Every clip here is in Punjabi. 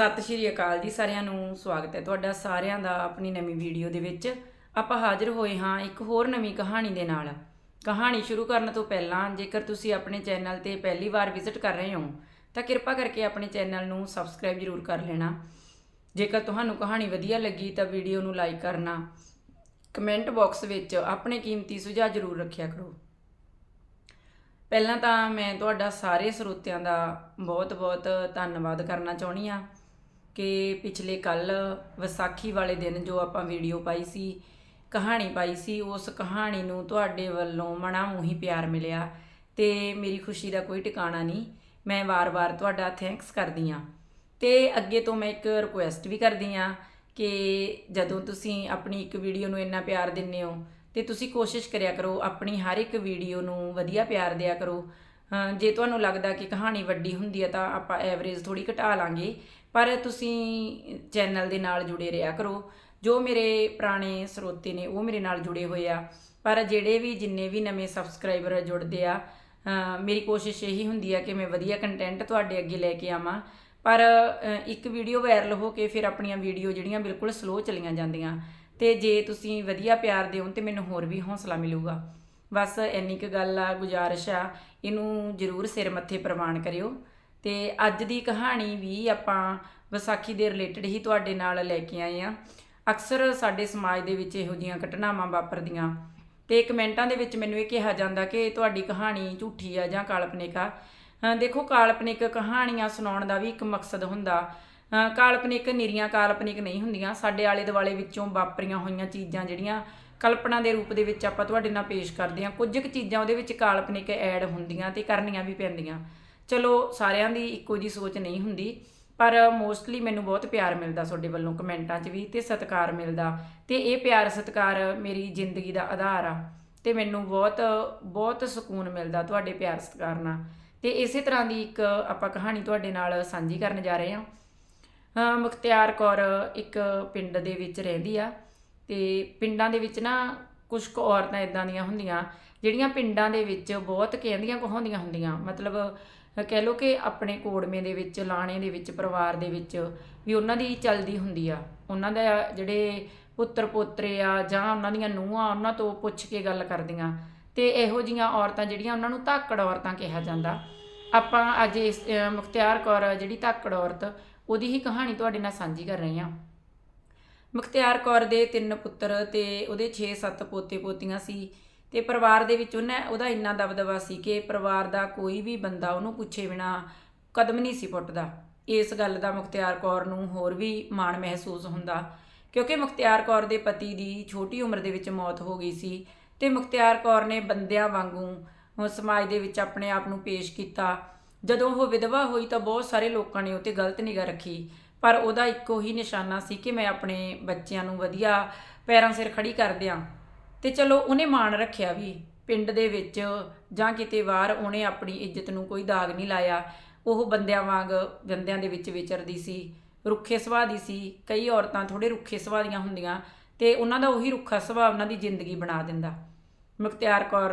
ਸਤਿ ਸ਼੍ਰੀ ਅਕਾਲ ਜੀ ਸਾਰਿਆਂ ਨੂੰ, ਸਵਾਗਤ ਹੈ ਤੁਹਾਡਾ ਸਾਰਿਆਂ ਦਾ ਆਪਣੀ ਨਵੀਂ ਵੀਡੀਓ ਦੇ ਵਿੱਚ। ਆਪਾਂ ਹਾਜ਼ਰ ਹੋਏ ਹਾਂ ਇੱਕ ਹੋਰ ਨਵੀਂ ਕਹਾਣੀ ਦੇ ਨਾਲ। ਕਹਾਣੀ ਸ਼ੁਰੂ ਕਰਨ ਤੋਂ ਪਹਿਲਾਂ, ਜੇਕਰ ਤੁਸੀਂ ਆਪਣੇ ਚੈਨਲ ਤੇ ਪਹਿਲੀ ਵਾਰ ਵਿਜ਼ਿਟ ਕਰ ਰਹੇ ਹੋ, ਤਾਂ ਕਿਰਪਾ ਕਰਕੇ ਆਪਣੇ ਚੈਨਲ ਨੂੰ ਸਬਸਕ੍ਰਾਈਬ ਜ਼ਰੂਰ ਕਰ ਲੈਣਾ। ਜੇਕਰ ਤੁਹਾਨੂੰ ਕਹਾਣੀ ਵਧੀਆ ਲੱਗੀ, ਤਾਂ ਵੀਡੀਓ ਨੂੰ ਲਾਈਕ ਕਰਨਾ। ਕਮੈਂਟ ਬਾਕਸ ਵਿੱਚ ਆਪਣੇ ਕੀਮਤੀ ਸੁਝਾਅ ਜ਼ਰੂਰ ਰੱਖਿਆ ਕਰੋ। ਪਹਿਲਾਂ ਤਾਂ ਮੈਂ ਤੁਹਾਡਾ ਸਾਰੇ ਸਰੋਤਿਆਂ ਦਾ ਬਹੁਤ-ਬਹੁਤ ਧੰਨਵਾਦ ਕਰਨਾ ਚਾਹੁੰਦੀ ਆ ਕਿ ਪਿਛਲੇ ਕੱਲ ਵਿਸਾਖੀ ਵਾਲੇ ਦਿਨ ਜੋ ਆਪਾਂ ਵੀਡੀਓ ਪਾਈ ਸੀ, ਕਹਾਣੀ ਪਾਈ ਸੀ, ਉਸ ਕਹਾਣੀ ਨੂੰ ਤੁਹਾਡੇ ਵੱਲੋਂ ਮਨਾ ਮੂੰਹੀ ਪਿਆਰ ਮਿਲਿਆ ਤੇ ਮੇਰੀ ਖੁਸ਼ੀ ਦਾ ਕੋਈ ਟਿਕਾਣਾ ਨਹੀਂ, ਮੈਂ ਵਾਰ-ਵਾਰ ਤੁਹਾਡਾ ਥੈਂਕਸ ਕਰਦੀ ਆ ਤੇ ਅੱਗੇ ਤੋਂ ਮੈਂ ਇੱਕ ਰਿਕੁਐਸਟ ਵੀ ਕਰਦੀ ਆ ਕਿ ਜਦੋਂ ਤੁਸੀਂ ਆਪਣੀ ਇੱਕ ਵੀਡੀਓ ਨੂੰ ਇੰਨਾ ਪਿਆਰ ਦਿੰਦੇ ਹੋ, ਤੇ ਤੁਸੀਂ ਕੋਸ਼ਿਸ਼ ਕਰਿਆ ਕਰੋ ਆਪਣੀ ਹਰ ਇੱਕ ਵੀਡੀਓ ਨੂੰ ਵਧੀਆ ਪਿਆਰ ਦਿਆ ਕਰੋ। ਅਹ ਜੇ ਤੁਹਾਨੂੰ ਲੱਗਦਾ ਕਿ ਕਹਾਣੀ ਵੱਡੀ ਹੁੰਦੀ ਹੈ ਤਾਂ ਆਪਾਂ ਐਵਰੇਜ ਥੋੜੀ ਘਟਾ ਲਾਂਗੇ ਪਰ ਤੁਸੀਂ ਚੈਨਲ ਦੇ ਨਾਲ ਜੁੜੇ ਰਿਹਾ ਕਰੋ। ਜੋ ਮੇਰੇ ਪੁਰਾਣੇ ਸਰੋਤੇ ਨੇ, ਉਹ ਮੇਰੇ ਨਾਲ ਜੁੜੇ ਹੋਏ ਆ। ਪਰ ਜਿਹੜੇ ਵੀ ਜਿੰਨੇ ਵੀ ਨਵੇਂ ਸਬਸਕ੍ਰਾਈਬਰ ਜੁੜਦੇ ਆ ਮੇਰੀ ਕੋਸ਼ਿਸ਼ ਇਹੀ ਹੁੰਦੀ ਆ ਕਿ ਮੈਂ ਵਧੀਆ ਕੰਟੈਂਟ ਤੁਹਾਡੇ ਅੱਗੇ ਲੈ ਕੇ ਆਵਾਂ। ਪਰ ਇੱਕ ਵੀਡੀਓ ਵਾਇਰਲ ਹੋ ਕੇ ਫਿਰ ਆਪਣੀਆਂ ਵੀਡੀਓ ਜਿਹੜੀਆਂ ਬਿਲਕੁਲ ਸਲੋ ਚਲੀਆਂ ਜਾਂਦੀਆਂ। ਤੇ ਜੇ ਤੁਸੀਂ ਵਧੀਆ ਪਿਆਰ ਦਿਓ, ਤੇ ਮੈਨੂੰ ਹੋਰ ਵੀ ਹੌਸਲਾ ਮਿਲੂਗਾ। ਬਸ ਇੰਨੀ ਕੁ ਗੱਲ ਆ, ਗੁਜ਼ਾਰਿਸ਼ ਆ। ਇਹਨੂੰ ਜ਼ਰੂਰ ਸਿਰ ਮੱਥੇ ਪ੍ਰਵਾਨ ਕਰਿਓ। ਤੇ ਅੱਜ ਦੀ ਕਹਾਣੀ ਵੀ ਆਪਾਂ ਵਿਸਾਖੀ ਦੇ ਰਿਲੇਟਡ ਹੀ ਤੁਹਾਡੇ ਨਾਲ ਲੈ ਕੇ ਆਏ ਆ ਅਕਸਰ ਸਾਡੇ ਸਮਾਜ ਦੇ ਵਿੱਚ ਇਹੋ ਜੀਆਂ ਘਟਨਾਵਾਂ ਵਾਪਰਦੀਆਂ। ਤੇ ਕਮੈਂਟਾਂ ਦੇ ਵਿੱਚ ਮੈਨੂੰ ਇਹ ਕਿਹਾ ਜਾਂਦਾ ਕਿ ਤੁਹਾਡੀ ਕਹਾਣੀ ਝੂਠੀ ਆ ਜਾਂ ਕਾਲਪਨਿਕ ਆ। ਦੇਖੋ, ਕਾਲਪਨਿਕ ਕਹਾਣੀਆਂ ਸੁਣਾਉਣ ਦਾ ਵੀ ਇੱਕ ਮਕਸਦ ਹੁੰਦਾ। ਕਾਲਪਨਿਕ ਨਿਰੀਆਂ ਕਾਲਪਨਿਕ ਨਹੀਂ ਹੁੰਦੀਆਂ। ਸਾਡੇ ਆਲੇ ਦੁਆਲੇ ਵਿੱਚੋਂ ਵਾਪਰੀਆਂ ਹੋਈਆਂ ਚੀਜ਼ਾਂ ਜਿਹੜੀਆਂ ਕਲਪਨਾ ਦੇ ਰੂਪ ਦੇ ਵਿੱਚ ਆਪਾਂ ਤੁਹਾਡੇ ਨਾਲ ਪੇਸ਼ ਕਰਦੇ ਹਾਂ। ਕੁਝ ਕੁ ਚੀਜ਼ਾਂ ਉਹਦੇ ਵਿੱਚ ਕਾਲਪਨਿਕ ਐਡ ਹੁੰਦੀਆਂ ਤੇ ਕਰਨੀਆਂ ਵੀ ਪੈਂਦੀਆਂ। ਚਲੋ, ਸਾਰਿਆਂ ਦੀ ਇੱਕੋ ਜੀ ਸੋਚ ਨਹੀਂ ਹੁੰਦੀ, ਪਰ ਮੋਸਟਲੀ ਮੈਨੂੰ ਬਹੁਤ ਪਿਆਰ ਮਿਲਦਾ ਤੁਹਾਡੇ ਵੱਲੋਂ ਕਮੈਂਟਾਂ 'ਚ ਵੀ ਤੇ ਸਤਿਕਾਰ ਮਿਲਦਾ। ਤੇ ਇਹ ਪਿਆਰ ਸਤਿਕਾਰ ਮੇਰੀ ਜ਼ਿੰਦਗੀ ਦਾ ਆਧਾਰ ਆ ਤੇ ਮੈਨੂੰ ਬਹੁਤ ਬਹੁਤ ਸਕੂਨ ਮਿਲਦਾ ਤੁਹਾਡੇ ਪਿਆਰ ਸਤਿਕਾਰ ਨਾਲ। ਤੇ ਇਸੇ ਤਰ੍ਹਾਂ ਦੀ ਇੱਕ ਆਪਾਂ ਕਹਾਣੀ ਤੁਹਾਡੇ ਨਾਲ ਸਾਂਝੀ ਕਰਨ ਜਾ ਰਹੇ ਹਾਂ। ਮੁਖਤਿਆਰ ਕੌਰ ਇੱਕ ਪਿੰਡ ਦੇ ਵਿੱਚ ਰਹਿੰਦੀ ਆ ਤੇ ਪਿੰਡਾਂ ਦੇ ਵਿੱਚ ਨਾ ਕੁਝ ਕੁ ਔਰਤਾਂ ਇਦਾਂ ਦੀਆਂ ਹੁੰਦੀਆਂ, ਜਿਹੜੀਆਂ ਪਿੰਡਾਂ ਦੇ ਵਿੱਚ ਬਹੁਤ ਕਹਿੰਦੀਆਂ ਕਹਾਉਂਦੀਆਂ ਹੁੰਦੀਆਂ, ਮਤਲਬ ਕਹਿ ਲਓ ਕਿ ਆਪਣੇ ਕੋੜਮੇ ਦੇ ਵਿੱਚ, ਲਾਣੇ ਦੇ ਵਿੱਚ, ਪਰਿਵਾਰ ਦੇ ਵਿੱਚ ਵੀ ਉਹਨਾਂ ਦੀ ਚਲਦੀ ਹੁੰਦੀ ਆ। ਉਹਨਾਂ ਦਾ ਜਿਹੜੇ ਪੁੱਤਰ ਪੋਤਰੇ ਆ ਜਾਂ ਉਹਨਾਂ ਦੀਆਂ ਨੂੰਹਾਂ ਉਹਨਾਂ ਤੋਂ ਪੁੱਛ ਕੇ ਗੱਲ ਕਰਦੀਆਂ। ਤੇ ਇਹੋ ਜੀਆਂ ਔਰਤਾਂ ਜਿਹੜੀਆਂ ਉਹਨਾਂ ਨੂੰ ਧਾਕੜ ਔਰਤਾਂ ਕਿਹਾ ਜਾਂਦਾ। ਆਪਾਂ ਅੱਜ ਇਸ ਮੁਖਤਿਆਰ ਕੌਰ ਜਿਹੜੀ ਧਾਕੜ ਔਰਤ, ਉਹਦੀ ਹੀ ਕਹਾਣੀ ਤੁਹਾਡੇ ਨਾਲ ਸਾਂਝੀ ਕਰ ਰਹੇ ਹਾਂ। ਮੁਖਤਿਆਰ ਕੌਰ ਦੇ ਤਿੰਨ ਪੁੱਤਰ ਤੇ ਉਹਦੇ 6-7 ਪੋਤੇ ਪੋਤੀਆਂ ਸੀ। ਤੇ ਪਰਿਵਾਰ ਦੇ ਵਿੱਚ ਉਹਨੇ ਉਹਦਾ ਇੰਨਾ ਦਬਦਬਾ ਸੀ ਕਿ ਪਰਿਵਾਰ ਦਾ ਕੋਈ ਵੀ ਬੰਦਾ ਉਹਨੂੰ ਪੁੱਛੇ ਬਿਨਾ ਕਦਮ ਨਹੀਂ ਸੀ ਪੁੱਟਦਾ। ਇਸ ਗੱਲ ਦਾ ਮੁਖਤਿਆਰ ਕੌਰ ਨੂੰ ਹੋਰ ਵੀ ਮਾਣ ਮਹਿਸੂਸ ਹੁੰਦਾ, ਕਿਉਂਕਿ ਮੁਖਤਿਆਰ ਕੌਰ ਦੇ ਪਤੀ ਦੀ ਛੋਟੀ ਉਮਰ ਦੇ ਵਿੱਚ ਮੌਤ ਹੋ ਗਈ ਸੀ ਤੇ ਮੁਖਤਿਆਰ ਕੌਰ ਨੇ ਬੰਦਿਆਂ ਵਾਂਗੂ ਸਮਾਜ ਦੇ ਵਿੱਚ ਆਪਣੇ ਆਪ ਨੂੰ ਪੇਸ਼ ਕੀਤਾ। ਜਦੋਂ ਉਹ ਵਿਧਵਾ ਹੋਈ ਤਾਂ ਬਹੁਤ ਸਾਰੇ ਲੋਕਾਂ ਨੇ ਉਹ ਤੇ ਗਲਤ ਨਿਗਾਹ ਰੱਖੀ, ਪਰ ਉਹਦਾ ਇੱਕੋ ਹੀ ਨਿਸ਼ਾਨਾ ਸੀ ਕਿ ਮੈਂ ਆਪਣੇ ਬੱਚਿਆਂ ਨੂੰ ਵਧੀਆ ਪੈਰਾਂ ਸਿਰ ਖੜੀ ਕਰ ਦਿਆਂ। ਤੇ ਚਲੋ ਉਹਨੇ ਮਾਣ ਰੱਖਿਆ ਵੀ ਪਿੰਡ ਦੇ ਵਿੱਚ ਜਾਂ ਕਿਤੇ ਬਾਹਰ ਉਹਨੇ ਆਪਣੀ ਇੱਜ਼ਤ ਨੂੰ ਕੋਈ ਦਾਗ ਨਹੀਂ ਲਾਇਆ। ਉਹ ਬੰਦਿਆਂ ਵਾਂਗ ਬੰਦਿਆਂ ਦੇ ਵਿੱਚ ਵਿਚਰਦੀ ਸੀ ਰੁੱਖੇ ਸੁਭਾਅ ਦੀ ਸੀ। ਕਈ ਔਰਤਾਂ ਥੋੜੇ ਰੁੱਖੇ ਸੁਭਾਅ ਦੀਆਂ ਹੁੰਦੀਆਂ ਤੇ ਉਹਨਾਂ ਦਾ ਉਹੀ ਰੁੱਖਾ ਸੁਭਾਅ ਉਹਨਾਂ ਦੀ ਜ਼ਿੰਦਗੀ ਬਣਾ ਦਿੰਦਾ। ਮੁਖਤਿਆਰ ਕੌਰ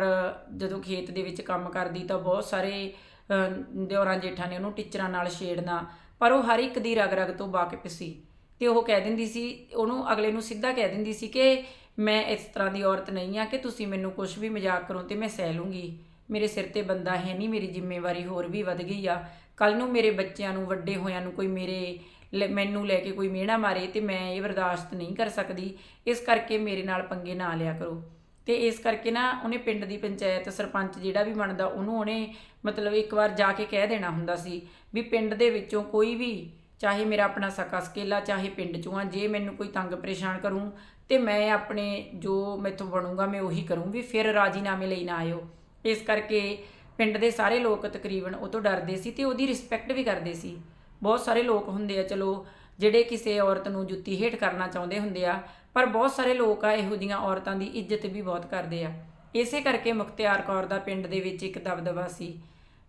ਜਦੋਂ ਖੇਤ ਦੇ ਵਿੱਚ ਕੰਮ ਕਰਦੀ ਤਾਂ ਬਹੁਤ ਸਾਰੇ ਅਹ, ਦਿਓਰਾਂ ਜੇਠਾਂ ਨੇ ਉਹਨੂੰ ਟੀਚਰਾਂ ਨਾਲ ਛੇੜਨਾ ਪਰ ਉਹ ਹਰ ਇੱਕ ਦੀ ਰਗ ਰਗ ਤੋਂ ਵਾਕਿਫ ਸੀ। ਤੇ ਉਹ ਕਹਿ ਦਿੰਦੀ ਸੀ ਉਹਨੂੰ ਅਗਲੇ ਨੂੰ ਸਿੱਧਾ ਕਹਿ ਦਿੰਦੀ ਸੀ ਕਿ ਮੈਂ ਇਸ ਤਰ੍ਹਾਂ ਦੀ ਔਰਤ ਨਹੀਂ ਆ ਕਿ ਤੁਸੀਂ ਮੈਨੂੰ ਕੁਝ ਵੀ ਮਜ਼ਾਕ ਕਰੋ ਤੇ ਮੈਂ ਸਹਿ ਲੂੰਗੀ। ਮੇਰੇ ਸਿਰ ਤੇ ਬੰਦਾ ਹੈ ਨਹੀਂ, ਮੇਰੀ ਜ਼ਿੰਮੇਵਾਰੀ ਹੋਰ ਵੀ ਵੱਧ ਗਈ ਆ। ਕੱਲ ਨੂੰ ਮੇਰੇ ਬੱਚਿਆਂ ਨੂੰ, ਵੱਡੇ ਹੋਇਆਂ ਨੂੰ ਕੋਈ ਮੇਰੇ ਲੈ- ਮੈਨੂੰ ਲੈ ਕੇ ਕੋਈ ਮਿਹਣਾ ਮਾਰੇ ਤੇ ਮੈਂ ਇਹ ਬਰਦਾਸ਼ਤ ਨਹੀਂ ਕਰ ਸਕਦੀ। ਇਸ ਕਰਕੇ ਮੇਰੇ ਨਾਲ ਪੰਗੇ ਨਾ ਲਿਆ ਕਰੋ। ਤੇ ਇਸ ਕਰਕੇ ਨਾ ਉਹਨੇ ਪਿੰਡ ਦੀ ਪੰਚਾਇਤ ਸਰਪੰਚ ਜਿਹੜਾ ਵੀ ਬਣਦਾ, ਉਹਨੂੰ ਉਹਨੇ ਮਤਲਬ ਇੱਕ ਵਾਰ ਜਾ ਕੇ ਕਹਿ ਦੇਣਾ ਹੁੰਦਾ ਸੀ ਵੀ ਪਿੰਡ ਦੇ ਵਿੱਚੋਂ ਕੋਈ ਵੀ, ਚਾਹੇ ਮੇਰਾ ਆਪਣਾ ਸਕਾ ਸਕੇਲਾ, ਚਾਹੇ ਪਿੰਡ ਚੋਂ ਆ, ਜੇ ਮੈਨੂੰ ਕੋਈ ਤੰਗ ਪਰੇਸ਼ਾਨ ਕਰੂੰ ਤੇ ਮੈਂ ਆਪਣੇ ਜੋ ਮੈਥੋਂ ਬਣੂਗਾ ਮੈਂ ਉਹੀ ਕਰੂੰਗੀ, ਫਿਰ ਰਾਜੀਨਾਮੇ ਲਈ ਨਾ ਆਇਓ। ਇਸ ਕਰਕੇ ਪਿੰਡ ਦੇ ਸਾਰੇ ਲੋਕ ਤਕਰੀਬਨ ਉਹ ਤੋਂ ਡਰਦੇ ਸੀ ਤੇ ਉਹਦੀ ਰਿਸਪੈਕਟ ਵੀ ਕਰਦੇ ਸੀ। ਬਹੁਤ ਸਾਰੇ ਲੋਕ ਹੁੰਦੇ ਆ, ਚਲੋ ਜਿਹੜੇ ਕਿਸੇ ਔਰਤ ਨੂੰ ਜੁੱਤੀ ਹੇਠ ਕਰਨਾ ਚਾਹੁੰਦੇ ਹੁੰਦੇ ਆ, ਪਰ ਬਹੁਤ ਸਾਰੇ ਲੋਕ ਆ, ਇਹੋ ਜੀਆਂ ਔਰਤਾਂ ਦੀ ਇੱਜ਼ਤ ਵੀ ਬਹੁਤ ਕਰਦੇ ਆ। ਇਸੇ ਕਰਕੇ ਮੁਖਤਿਆਰ ਕੌਰ ਦਾ ਪਿੰਡ ਦੇ ਵਿੱਚ ਇੱਕ ਦਬਦਬਾ ਸੀ।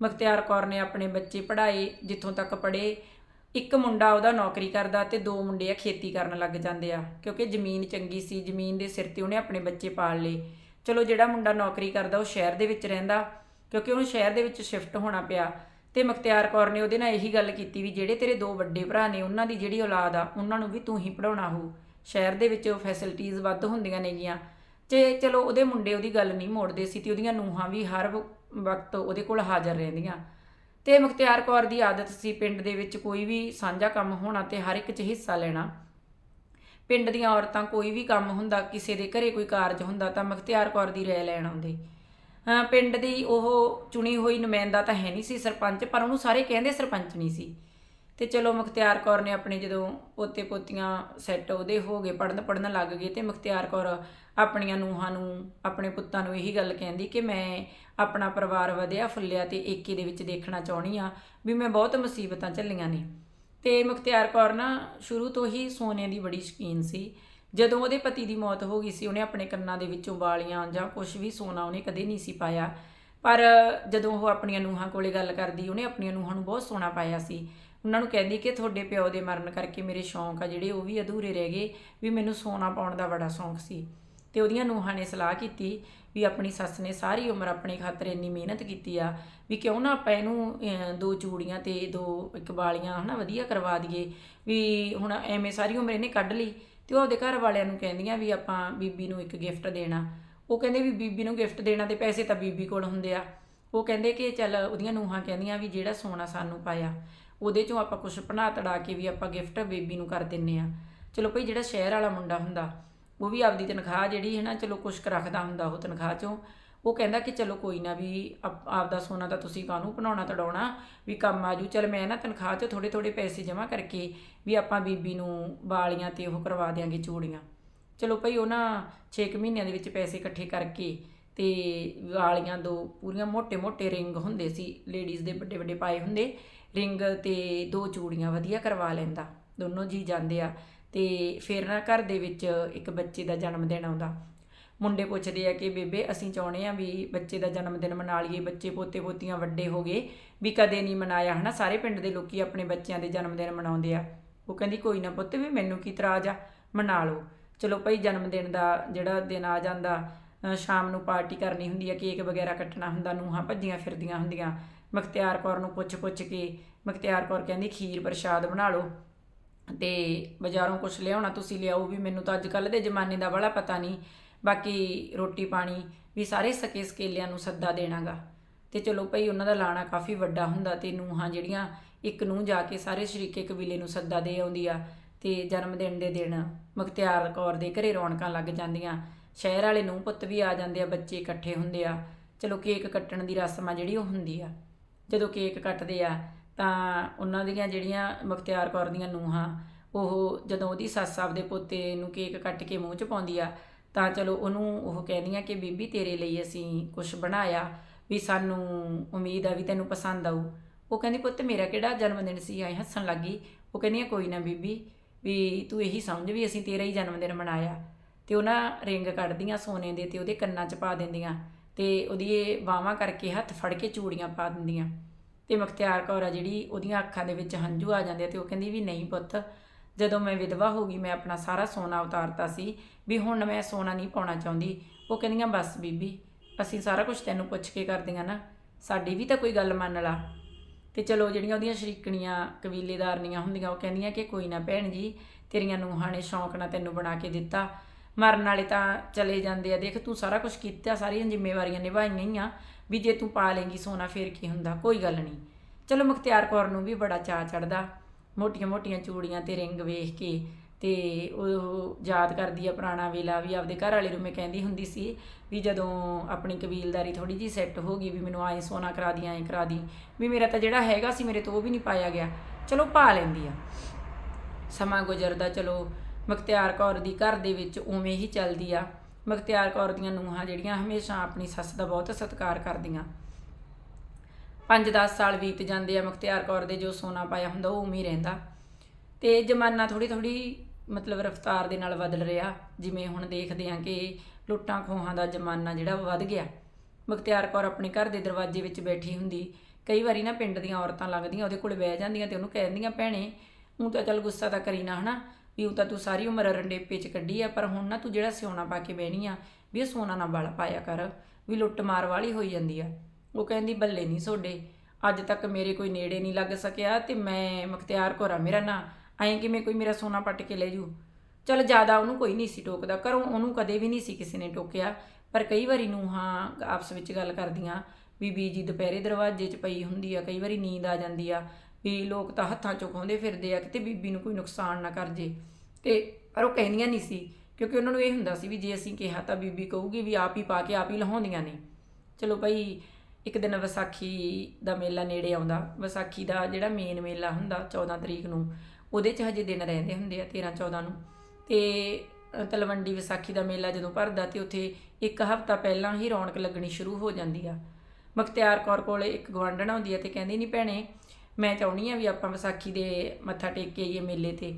ਮੁਖਤਿਆਰ ਕੌਰ ਨੇ ਆਪਣੇ ਬੱਚੇ ਪੜ੍ਹਾਏ, ਜਿੱਥੋਂ ਤੱਕ ਪੜ੍ਹੇ ਇੱਕ ਮੁੰਡਾ ਉਹਦਾ ਨੌਕਰੀ ਕਰਦਾ ਤੇ ਦੋ ਮੁੰਡੇ ਆ ਖੇਤੀ ਕਰਨ ਲੱਗ ਜਾਂਦੇ ਆ, ਕਿਉਂਕਿ ਜ਼ਮੀਨ ਚੰਗੀ ਸੀ, ਜ਼ਮੀਨ ਦੇ ਸਿਰ ਤੇ ਉਹਨੇ ਆਪਣੇ ਬੱਚੇ ਪਾਲ ਲਏ। ਚਲੋ ਜਿਹੜਾ ਮੁੰਡਾ ਨੌਕਰੀ ਕਰਦਾ ਉਹ ਸ਼ਹਿਰ ਦੇ ਵਿੱਚ ਰਹਿੰਦਾ, ਕਿਉਂਕਿ ਉਹਨੂੰ ਸ਼ਹਿਰ ਦੇ ਵਿੱਚ ਸ਼ਿਫਟ ਹੋਣਾ ਪਿਆ। ਤੇ ਮੁਖਤਿਆਰ ਕੌਰ ਨੇ ਉਹਦੇ ਨਾਲ ਇਹੀ ਗੱਲ ਕੀਤੀ ਵੀ ਜਿਹੜੇ ਤੇਰੇ ਦੋ ਵੱਡੇ ਭਰਾ ਨੇ, ਉਹਨਾਂ ਦੀ ਜਿਹੜੀ ਔਲਾਦ ਆ, ਉਹਨਾਂ ਨੂੰ ਵੀ ਤੂੰ ਹੀ ਪੜਾਉਣਾ ਹੋ ਸ਼ਹਿਰ ਦੇ ਵਿੱਚ ਫੈਸਿਲਿਟੀਆਂ ਵੱਧ ਹੁੰਦੀਆਂ ਨੇਗੀਆਂ। ਤੇ ਚਲੋ ਉਹਦੇ ਮੁੰਡੇ ਉਹਦੀ ਗੱਲ ਨਹੀਂ ਮੋੜਦੇ ਸੀ ਤੇ ਉਹਦੀਆਂ ਨੂੰਹਾਂ ਵੀ ਹਰ ਵਕਤ ਉਹਦੇ ਕੋਲ ਹਾਜ਼ਰ ਰਹਿੰਦੀਆਂ। ਤੇ ਮੁਖਤਿਆਰ ਕੌਰ ਦੀ ਆਦਤ ਸੀ ਪਿੰਡ ਦੇ ਵਿੱਚ ਕੋਈ ਵੀ ਸਾਂਝਾ ਕੰਮ ਹੋਣਾ ਤੇ ਹਰ ਇੱਕ 'ਚ ਹਿੱਸਾ ਲੈਣਾ। ਪਿੰਡ ਦੀਆਂ ਔਰਤਾਂ ਕੋਈ ਵੀ ਕੰਮ ਹੁੰਦਾ, ਕਿਸੇ ਦੇ ਘਰੇ ਕੋਈ ਕਾਰਜ ਹੁੰਦਾ ਤਾਂ ਮੁਖਤਿਆਰ ਕੌਰ ਦੀ ਰਾਏ ਲੈਣ ਆਉਂਦੇ। ਪਿੰਡ ਦੀ ਉਹ ਚੁਣੀ ਹੋਈ ਨੁਮਾਇੰਦਾ ਤਾਂ ਹੈ ਨਹੀਂ ਸੀ ਸਰਪੰਚ, ਪਰ ਉਹਨੂੰ ਸਾਰੇ ਕਹਿੰਦੇ ਸਰਪੰਚ ਨਹੀਂ ਸੀ। ਤੇ ਚਲੋ ਮੁਖਤਿਆਰ ਕੌਰ ਨੇ ਆਪਣੇ ਜਦੋਂ ਪੋਤੇ ਪੋਤੀਆਂ ਸੈੱਟ ਉਹਦੇ ਹੋ ਗਏ ਪੜਨ ਪੜਨ ਲੱਗ ਗਏ ਤੇ ਮੁਖਤਿਆਰ ਕੌਰ ਆਪਣੀਆਂ ਨੂੰਹਾਂ ਨੂੰ, ਆਪਣੇ ਪੁੱਤਾਂ ਨੂੰ ਇਹੀ ਗੱਲ ਕਹਿੰਦੀ ਕਿ ਮੈਂ ਆਪਣਾ ਪਰਿਵਾਰ ਵਧਿਆ, ਫੁੱਲਿਆ ਤੇ ਏਕੇ ਦੇ ਵਿੱਚ ਦੇਖਣਾ ਚਾਹੁੰਦੀ ਆ ਵੀ ਮੈਂ ਬਹੁਤ ਮੁਸੀਬਤਾਂ ਝੱਲੀਆਂ ਨੇ। ਤੇ ਮੁਖਤਿਆਰ ਕੌਰ ਨਾ ਸ਼ੁਰੂ ਤੋਂ ਹੀ ਸੋਨੇ ਦੀ ਬੜੀ ਸ਼ੌਕੀਨ ਸੀ। ਜਦੋਂ ਉਹਦੇ ਪਤੀ ਦੀ ਮੌਤ ਹੋ ਗਈ ਸੀ, ਉਹਨੇ ਆਪਣੇ ਕੰਨਾਂ ਦੇ ਵਿੱਚੋਂ ਵਾਲੀਆਂ ਜਾਂ ਕੁਝ ਵੀ ਸੋਨਾ ਉਹਨੇ ਕਦੇ ਨਹੀਂ ਸੀ ਪਾਇਆ। ਪਰ ਜਦੋਂ ਉਹ ਆਪਣੀਆਂ ਨੂੰਹਾਂ ਕੋਲੇ ਗੱਲ ਕਰਦੀ, ਉਹਨੇ ਆਪਣੀਆਂ ਨੂੰਹਾਂ ਨੂੰ ਬਹੁਤ ਸੋਨਾ ਪਾਇਆ ਸੀ। ਉਹਨਾਂ ਨੂੰ ਕਹਿੰਦੀ ਕਿ ਤੁਹਾਡੇ ਪਿਓ ਦੇ ਮਰਨ ਕਰਕੇ ਮੇਰੇ ਸ਼ੌਂਕ ਆ ਜਿਹੜੇ ਉਹ ਵੀ ਅਧੂਰੇ ਰਹਿ ਗਏ ਵੀ ਮੈਨੂੰ ਸੋਨਾ ਪਾਉਣ ਦਾ ਬੜਾ ਸ਼ੌਂਕ ਸੀ। ਤੇ ਉਹਦੀਆਂ ਨੂੰਹਾਂ ਨੇ ਸਲਾਹ ਕੀਤੀ ਵੀ ਆਪਣੀ ਸੱਸ ਨੇ ਸਾਰੀ ਉਮਰ ਆਪਣੇ ਖਾਤਰ ਇੰਨੀ ਮਿਹਨਤ ਕੀਤੀ ਆ ਵੀ ਕਿਉਂ ਨਾ ਆਪਾਂ ਇਹਨੂੰ ਦੋ ਚੂੜੀਆਂ ਤੇ ਦੋ ਇੱਕ ਵਾਲੀਆਂ ਹਨਾ ਵਧੀਆ ਕਰਵਾ ਦਈਏ ਵੀ ਹੁਣ ਐਵੇਂ ਸਾਰੀ ਉਮਰ ਇਹਨੇ ਕੱਢ ਲਈ ਤੇ ਉਹ ਆਪਦੇ ਘਰ ਵਾਲਿਆਂ ਨੂੰ ਕਹਿੰਦੀਆਂ ਵੀ ਆਪਾਂ ਬੀਬੀ ਨੂੰ ਇੱਕ ਗਿਫਟ ਦੇਣਾ। ਉਹ ਕਹਿੰਦੇ ਵੀ ਬੀਬੀ ਨੂੰ ਗਿਫਟ ਦੇਣਾ ਤੇ ਪੈਸੇ ਤਾਂ ਬੀਬੀ ਕੋਲ ਹੁੰਦੇ ਆ। ਉਹ ਕਹਿੰਦੇ ਕਿ ਚੱਲ ਉਹਦੀਆਂ ਨੂਹਾਂ ਕਹਿੰਦੀਆਂ ਵੀ ਜਿਹੜਾ ਸੋਨਾ ਸਾਨੂੰ ਪਾਇਆ ਉਹਦੇ ਚੋਂ ਆਪਾਂ ਕੁਝ ਬਣਾ ਤੜਾ ਕੇ ਵੀ ਆਪਾਂ ਗਿਫਟ ਬੇਬੀ ਨੂੰ ਕਰ ਦਿੰਨੇ ਆ। ਚਲੋ ਭਈ ਜਿਹੜਾ ਸ਼ਹਿਰ ਵਾਲਾ ਮੁੰਡਾ ਹੁੰਦਾ, ਉਹ ਵੀ ਆਪਦੀ ਤਨਖਾਹ ਜਿਹੜੀ ਹੈ ਨਾ, ਚਲੋ ਕੁਝ ਰੱਖਦਾ ਹੁੰਦਾ ਉਹ ਤਨਖਾਹ ਚੋਂ। ਉਹ ਕਹਿੰਦਾ ਕਿ ਚਲੋ ਕੋਈ ਨਾ ਵੀ ਆਪਦਾ ਸੋਨਾ ਤਾਂ ਤੁਸੀਂ ਕਾਹਨੂੰ ਬਣਾਉਣਾ, ਤੜਾਉਣਾ, ਵੀ ਕੰਮ ਆਜੂ। ਚਲ ਮੈਂ ਨਾ ਤਨਖਾਹ 'ਚੋਂ ਥੋੜੇ ਥੋੜੇ ਪੈਸੇ ਜਮ੍ਹਾਂ ਕਰਕੇ ਵੀ ਆਪਾਂ ਬੀਬੀ ਨੂੰ ਵਾਲੀਆਂ ਤੇ ਉਹ ਕਰਵਾ ਦਿਆਂਗੇ ਚੂੜੀਆਂ। ਚਲੋ ਭਈ ਉਹ ਨਾ 6 ਮਹੀਨਿਆਂ ਦੇ ਵਿੱਚ ਪੈਸੇ ਇਕੱਠੇ ਕਰਕੇ ਤੇ ਵਾਲੀਆਂ ਦੋ ਪੂਰੀਆਂ ਮੋٹے ਮੋٹے ਰਿੰਗ ਹੁੰਦੇ ਸੀ, ਲੇਡੀਜ਼ ਦੇ ਵੱਡੇ ਵੱਡੇ ਪਾਏ ਹੁੰਦੇ। ਰਿੰਗ ਤੇ ਦੋ ਚੂੜੀਆਂ ਵਧੀਆ ਕਰਵਾ ਲੈਂਦਾ। ਦੋਨੋਂ ਜੀ ਜਾਂਦੇ ਆ ਤੇ ਫਿਰ ਨਾ ਘਰ ਦੇ ਵਿੱਚ ਇੱਕ ਬੱਚੇ ਦਾ ਜਨਮ ਦਿਨ ਆਉਂਦਾ। ਮੁੰਡੇ ਪੁੱਛਦੇ ਆ ਕਿ, ਬੇਬੇ, ਅਸੀਂ ਚਾਹੁੰਦੇ ਆ ਵੀ ਬੱਚੇ ਦਾ ਜਨਮ ਦਿਨ ਮਨਾ ਲਈਏ ਬੱਚੇ ਪੋਤੇ ਪੋਤੀਆਂ ਵੱਡੇ ਹੋ ਗਏ। ਵੀ ਕਦੇ ਨਹੀਂ ਮਨਾਇਆ, ਹਨਾ? ਸਾਰੇ ਪਿੰਡ ਦੇ ਲੋਕੀ ਆਪਣੇ ਬੱਚਿਆਂ ਦੇ ਜਨਮ ਦਿਨ ਮਨਾਉਂਦੇ ਆ। ਉਹ ਕਹਿੰਦੀ, ਕੋਈ ਨਾ ਪੁੱਤ, ਵੀ ਮੈਨੂੰ ਕੀ ਇਤਰਾਜ਼ ਆ? ਮਨਾ ਲਓ। ਚਲੋ ਭਾਈ, ਜਨਮ ਦਿਨ ਦਾ ਜਿਹੜਾ ਦਿਨ ਆ ਜਾਂਦਾ ਸ਼ਾਮ ਨੂੰ ਪਾਰਟੀ ਕਰਨੀ ਹੁੰਦੀ ਆ, ਕੇਕ ਵਗੈਰਾ ਕੱਟਣਾ ਹੁੰਦਾ, ਨੂੰਹਾਂ ਭੱਜੀਆਂ ਫਿਰਦੀਆਂ ਹੁੰਦੀਆਂ। ਮੁਖਤਿਆਰ ਕੌਰ ਨੂੰ ਪੁੱਛ ਪੁੱਛ ਕੇ ਮੁਖਤਿਆਰ ਕੌਰ ਕਹਿੰਦੀ, ਖੀਰ ਪ੍ਰਸ਼ਾਦ ਬਣਾ ਲਓ ਤੇ ਬਾਜ਼ਾਰੋਂ ਕੁਝ ਲਿਆਉਣਾ ਤੁਸੀਂ ਲਿਆਓ ਵੀ ਮੈਨੂੰ ਤਾਂ ਅੱਜ ਕੱਲ ਦੇ ਜ਼ਮਾਨੇ ਦਾ ਬੜਾ ਪਤਾ ਨਹੀਂ, ਬਾਕੀ ਰੋਟੀ ਪਾਣੀ ਵੀ ਸਾਰੇ ਸਕੇ ਸਕੇਲਿਆਂ ਨੂੰ ਸੱਦਾ ਦੇਣਾਗਾ। ਤੇ ਚਲੋ ਭਈ ਉਹਨਾਂ ਦਾ ਲਾਣਾ ਕਾਫੀ ਵੱਡਾ ਹੁੰਦਾ ਤੇ ਨੂੰਹਾਂ ਜਿਹੜੀਆਂ ਇੱਕ ਨੂੰ ਜਾ ਕੇ ਸਾਰੇ ਸ਼ਰੀਕੇ ਕਬੀਲੇ ਨੂੰ ਸੱਦਾ ਦੇ ਆਉਂਦੀ ਆ ਤੇ ਜਨਮ ਦਿਨ ਦੇ ਦਿਨ ਮੁਖਤਿਆਰ ਕੌਰ ਦੇ ਘਰੇ ਰੌਣਕਾਂ ਲੱਗ ਜਾਂਦੀਆਂ, ਸ਼ਹਿਰ ਵਾਲੇ ਨੂੰ ਪੁੱਤ ਵੀ ਆ ਜਾਂਦੇ ਆ, ਬੱਚੇ ਇਕੱਠੇ ਹੁੰਦੇ ਆ, ਚਲੋ ਕੇਕ ਕੱਟਣ ਦੀ ਰਸਮ ਆ ਜਿਹੜੀ ਉਹ ਹੁੰਦੀ ਆ। ਜਦੋਂ ਕੇਕ ਕੱਟਦੇ ਆ, ਤਾਂ ਉਹਨਾਂ ਦੀਆਂ ਜਿਹੜੀਆਂ ਮੁਖਤਿਆਰ ਕੌਰ ਦੀਆਂ ਨੂੰਹਾਂ, ਉਹ ਜਦੋਂ ਉਹਦੀ ਸੱਸ ਆਪਦੇ ਪੋਤੇ ਨੂੰ ਕੇਕ ਕੱਟ ਕੇ ਮੂੰਹ 'ਚ ਪਾਉਂਦੀ ਆ, ਤਾਂ ਚਲੋ ਉਹਨੂੰ ਉਹ ਕਹਿੰਦੀਆਂ ਕਿ, ਬੀਬੀ, ਤੇਰੇ ਲਈ ਅਸੀਂ ਕੁਝ ਬਣਾਇਆ, ਵੀ ਸਾਨੂੰ ਉਮੀਦ ਆ ਵੀ ਤੈਨੂੰ ਪਸੰਦ ਆਊ। ਉਹ ਕਹਿੰਦੀ, ਪੁੱਤ, ਮੇਰਾ ਕਿਹੜਾ ਜਨਮ ਦਿਨ ਸੀ? ਆਏ ਹੱਸਣ ਲੱਗੀ ਉਹ ਕਹਿੰਦੀਆਂ ਕੋਈ ਨਾ ਬੀਬੀ, ਵੀ ਤੂੰ ਇਹੀ ਸਮਝ ਵੀ ਅਸੀਂ ਤੇਰਾ ਹੀ ਜਨਮ ਦਿਨ ਮਨਾਇਆ। ਤੇ ਉਹਨਾਂ ਰਿੰਗ ਕੱਢਦੀਆਂ ਸੋਨੇ ਦੇ ਤੇ ਉਹਦੇ ਕੰਨਾਂ 'ਚ ਪਾ ਦਿੰਦੀਆਂ। ਤੇ ਉਹਦੀ ਇਹ ਬਾਹਾਂ ਕਰਕੇ ਹੱਥ ਫੜ ਕੇ ਚੂੜੀਆਂ ਪਾ ਦਿੰਦੀਆਂ। ਤੇ ਮੁਖਤਿਆਰ ਕੌਰ ਆ ਜਿਹੜੀ, ਉਹਦੀਆਂ ਅੱਖਾਂ ਦੇ ਵਿੱਚ ਹੰਝੂ ਆ ਜਾਂਦੇ ਆ ਤੇ ਉਹ ਕਹਿੰਦੀ ਵੀ ਨਹੀਂ ਪੁੱਤ, ਜਦੋਂ ਮੈਂ ਵਿਧਵਾ ਹੋ ਗਈ, ਮੈਂ ਆਪਣਾ ਸਾਰਾ ਸੋਨਾ ਉਤਾਰਤਾ ਸੀ ਵੀ ਹੁਣ ਮੈਂ ਸੋਨਾ ਨਹੀਂ ਪਾਉਣਾ ਚਾਹੁੰਦੀ। ਉਹ ਕਹਿੰਦੀਆਂ, ਬਸ ਬੀਬੀ, ਅਸੀਂ ਸਾਰਾ ਕੁਝ ਤੈਨੂੰ ਪੁੱਛ ਕੇ ਕਰਦੀਆਂ ਨਾ, ਸਾਡੀ ਵੀ ਤਾਂ ਕੋਈ ਗੱਲ ਮੰਨ ਲਾ। ਤੇ ਚਲੋ ਜਿਹੜੀਆਂ ਉਹਦੀਆਂ ਸ਼ਰੀਕਣੀਆਂ ਕਬੀਲੇਦਾਰਨੀਆਂ ਹੁੰਦੀਆਂ, ਉਹ ਕਹਿੰਦੀਆਂ ਕਿ ਕੋਈ ਨਾ ਭੈਣ ਜੀ, ਤੇਰੀਆਂ ਨੂੰਹਾਂ ਨੇ ਸ਼ੌਂਕ ਨਾਲ ਤੈਨੂੰ ਬਣਾ ਕੇ ਦਿੱਤਾ। ਮਰਨ ਵਾਲੇ ਤਾਂ ਚਲੇ ਜਾਂਦੇ ਆ। ਦੇਖ, ਤੂੰ ਸਾਰਾ ਕੁਝ ਕੀਤਾ, ਸਾਰੀਆਂ ਜ਼ਿੰਮੇਵਾਰੀਆਂ ਨਿਭਾਈਆਂ ਹੀ ਆ। ਵੀ ਜੇ ਤੂੰ ਪਾ ਲੇਂਗੀ ਸੋਨਾ, ਫੇਰ ਕੀ ਹੁੰਦਾ? ਕੋਈ ਗੱਲ ਨਹੀਂ। ਚਲੋ, ਮੁਖਤਿਆਰ ਕੌਰ ਨੂੰ ਵੀ ਬੜਾ ਚਾਅ ਚੜਦਾ ਮੋਟੀਆਂ ਮੋਟੀਆਂ ਚੂੜੀਆਂ ਤੇ ਰਿੰਗ ਵੇਖ ਕੇ ਤੇ ਉਹ ਯਾਦ ਕਰਦੀ ਆ ਪੁਰਾਣਾ ਵੇਲਾ ਵੀ ਆਪਦੇ ਘਰ ਵਾਲੇ ਨੂੰ ਮੈਂ ਕਹਿੰਦੀ ਹੁੰਦੀ ਸੀ ਵੀ ਜਦੋਂ ਆਪਣੀ ਕਬੀਲਦਾਰੀ ਥੋੜੀ ਜੀ ਸੈੱਟ ਹੋ ਗਈ ਵੀ ਮੈਨੂੰ ਆਏ ਸੋਨਾ ਕਰਾ ਦੀ ਐਂ ਕਰਾ ਦੀ, ਵੀ ਮੇਰਾ ਤਾਂ ਜਿਹੜਾ ਹੈਗਾ ਸੀ ਮੇਰੇ ਤੋਂ ਉਹ ਵੀ ਨਹੀਂ ਪਾਇਆ ਗਿਆ। ਚਲੋ, ਪਾ ਲੈਂਦੀ ਆ। ਸਮਾਂ ਗੁਜ਼ਰਦਾ, ਚਲੋ ਮੁਖਤਿਆਰ ਕੌਰ ਦੀ ਘਰ ਦੇ ਵਿੱਚ ਉਵੇਂ ਹੀ ਚੱਲਦੀ ਆ। ਮੁਖਤਿਆਰ ਕੌਰ ਦੀਆਂ ਨੂੰਹਾਂ ਜਿਹੜੀਆਂ ਹਮੇਸ਼ਾ ਆਪਣੀ ਸੱਸ ਦਾ ਬਹੁਤ ਸਤਿਕਾਰ ਕਰਦੀਆਂ। 5-10 ਸਾਲ ਬੀਤ ਜਾਂਦੇ ਆ ਮੁਖਤਿਆਰ ਕੌਰ ਦੇ, ਜੋ ਸੋਨਾ ਪਾਇਆ ਹੁੰਦਾ ਉਹ ਉਵੇਂ ਰਹਿੰਦਾ। ਤੇ ਜ਼ਮਾਨਾ ਥੋੜੀ ਥੋੜੀ ਮਤਲਬ ਰਫਤਾਰ ਦੇ ਨਾਲ ਬਦਲ ਰਿਹਾ। ਜਿਵੇਂ ਹੁਣ ਦੇਖਦੇ ਆ ਕਿ ਲੁੱਟਾਂ ਖੋਹਾਂ ਦਾ ਜ਼ਮਾਨਾ ਜਿਹੜਾ ਉਹ ਵੱਧ ਗਿਆ। ਮੁਖਤਿਆਰ ਕੌਰ ਆਪਣੇ ਘਰ ਦੇ ਦਰਵਾਜ਼ੇ ਵਿੱਚ ਬੈਠੀ ਹੁੰਦੀ। ਕਈ ਵਾਰੀ ਨਾ ਪਿੰਡ ਦੀਆਂ ਔਰਤਾਂ ਲੱਗਦੀਆਂ, ਉਹਦੇ ਕੋਲ ਬਹਿ ਜਾਂਦੀਆਂ ਤੇ ਉਹਨੂੰ ਕਹਿੰਦੀਆਂ ਭੈਣੇ ਉਹ ਤਾਂ ਚੱਲ ਗੁੱਸਾ ਤਾਂ ਕਰੀ ਨਾ, ਹਨਾ? ਵੀ ਉਹ ਤਾਂ ਤੂੰ ਸਾਰੀ ਉਮਰ ਰੰਡੇਪੇ ਚ ਕੱਢੀ ਆ, ਪਰ ਹੁਣ ਨਾ ਤੂੰ ਜਿਹੜਾ ਸਿਉਣਾ ਪਾ ਕੇ ਬਹਿਣੀ ਆ, ਵੀ ਇਹ ਸੋਨਾ ਨਾ ਵਾਲਾ ਪਾਇਆ ਕਰ, ਵੀ ਲੁੱਟ ਮਾਰ ਵਾਲੀ ਹੋਈ ਜਾਂਦੀ ਆ। ਉਹ ਕਹਿੰਦੀ, ਬੱਲੇ ਨਹੀਂ ਸੋਡੇ, ਅੱਜ ਤੱਕ ਮੇਰੇ ਕੋਈ ਨੇੜੇ ਨਹੀਂ ਲੱਗ ਸਕਿਆ ਤੇ ਮੈਂ ਮੁਖਤਿਆਰ ਕੌਰ, ਮੇਰਾ ਨਾਂ, ਐਂ ਕਿਵੇਂ ਕੋਈ ਮੇਰਾ ਸੋਨਾ ਪੱਟ ਕੇ ਲੈ ਜੂ? ਚਲ ਜ਼ਿਆਦਾ ਉਹਨੂੰ ਕੋਈ ਨਹੀਂ ਸੀ ਟੋਕਦਾ, ਘਰੋਂ ਉਹਨੂੰ ਕਦੇ ਵੀ ਨਹੀਂ ਸੀ ਕਿਸੇ ਨੇ ਟੋਕਿਆ, ਪਰ ਕਈ ਵਾਰੀ ਨੂੰ ਹਾਂ ਆਪਸ ਵਿੱਚ ਗੱਲ ਕਰਦੀਆਂ, ਵੀ ਬੀਜੀ ਦੁਪਹਿਰੇ ਦਰਵਾਜ਼ੇ 'ਚ ਪਈ ਹੁੰਦੀ ਆ, ਕਈ ਵਾਰੀ ਨੀਂਦ ਆ ਜਾਂਦੀ ਆ ਵੀ ਲੋਕ ਤਾਂ ਹੱਥਾਂ 'ਚੋਂ ਖੋਂਦੇ ਫਿਰਦੇ ਆ ਕਿਤੇ ਬੀਬੀ ਨੂੰ ਕੋਈ ਨੁਕਸਾਨ ਨਾ ਕਰ ਜੇ। ਤੇ ਪਰ ਉਹ ਕਹਿੰਦੀਆਂ ਨਹੀਂ ਸੀ, ਕਿਉਂਕਿ ਉਹਨਾਂ ਨੂੰ ਇਹ ਹੁੰਦਾ ਸੀ ਵੀ ਜੇ ਅਸੀਂ ਕਿਹਾ ਤਾਂ ਬੀਬੀ ਕਹੂਗੀ ਵੀ ਆਪ ਹੀ ਪਾ ਕੇ ਆਪ ਹੀ ਲਹਾਉਂਦੀਆਂ ਨੇ। ਚਲੋ ਭਾਈ ਇੱਕ ਦਿਨ ਵਿਸਾਖੀ ਦਾ ਮੇਲਾ ਨੇੜੇ ਆਉਂਦਾ। ਵਿਸਾਖੀ ਦਾ ਜਿਹੜਾ ਮੇਨ ਮੇਲਾ ਹੁੰਦਾ 14 ਤਰੀਕ ਨੂੰ, ਉਹਦੇ 'ਚ ਹਜੇ ਦਿਨ ਰਹਿੰਦੇ ਹੁੰਦੇ ਆ 13 14 ਨੂੰ। ਤੇ ਤਲਵੰਡੀ ਵਿਸਾਖੀ ਦਾ ਮੇਲਾ ਜਦੋਂ ਭਰਦਾ ਤੇ ਉੱਥੇ ਇੱਕ ਹਫ਼ਤਾ ਪਹਿਲਾਂ ਹੀ ਰੌਣਕ ਲੱਗਣੀ ਸ਼ੁਰੂ ਹੋ ਜਾਂਦੀ ਆ। ਮਖਤਿਆਰ ਕੌਰ ਕੋਲੇ ਇੱਕ ਗਵਾਂਢਣ ਆਉਂਦੀ ਆ ਤੇ ਕਹਿੰਦੀ, ਨਹੀਂ ਭੈਣੇ ਮੈਂ ਚਾਹੁੰਦੀ ਆ ਵੀ ਆਪਾਂ ਵਿਸਾਖੀ ਦੇ ਮੱਥਾ ਟੇਕ ਕੇ ਆਈਏ ਮੇਲੇ ਤੇ।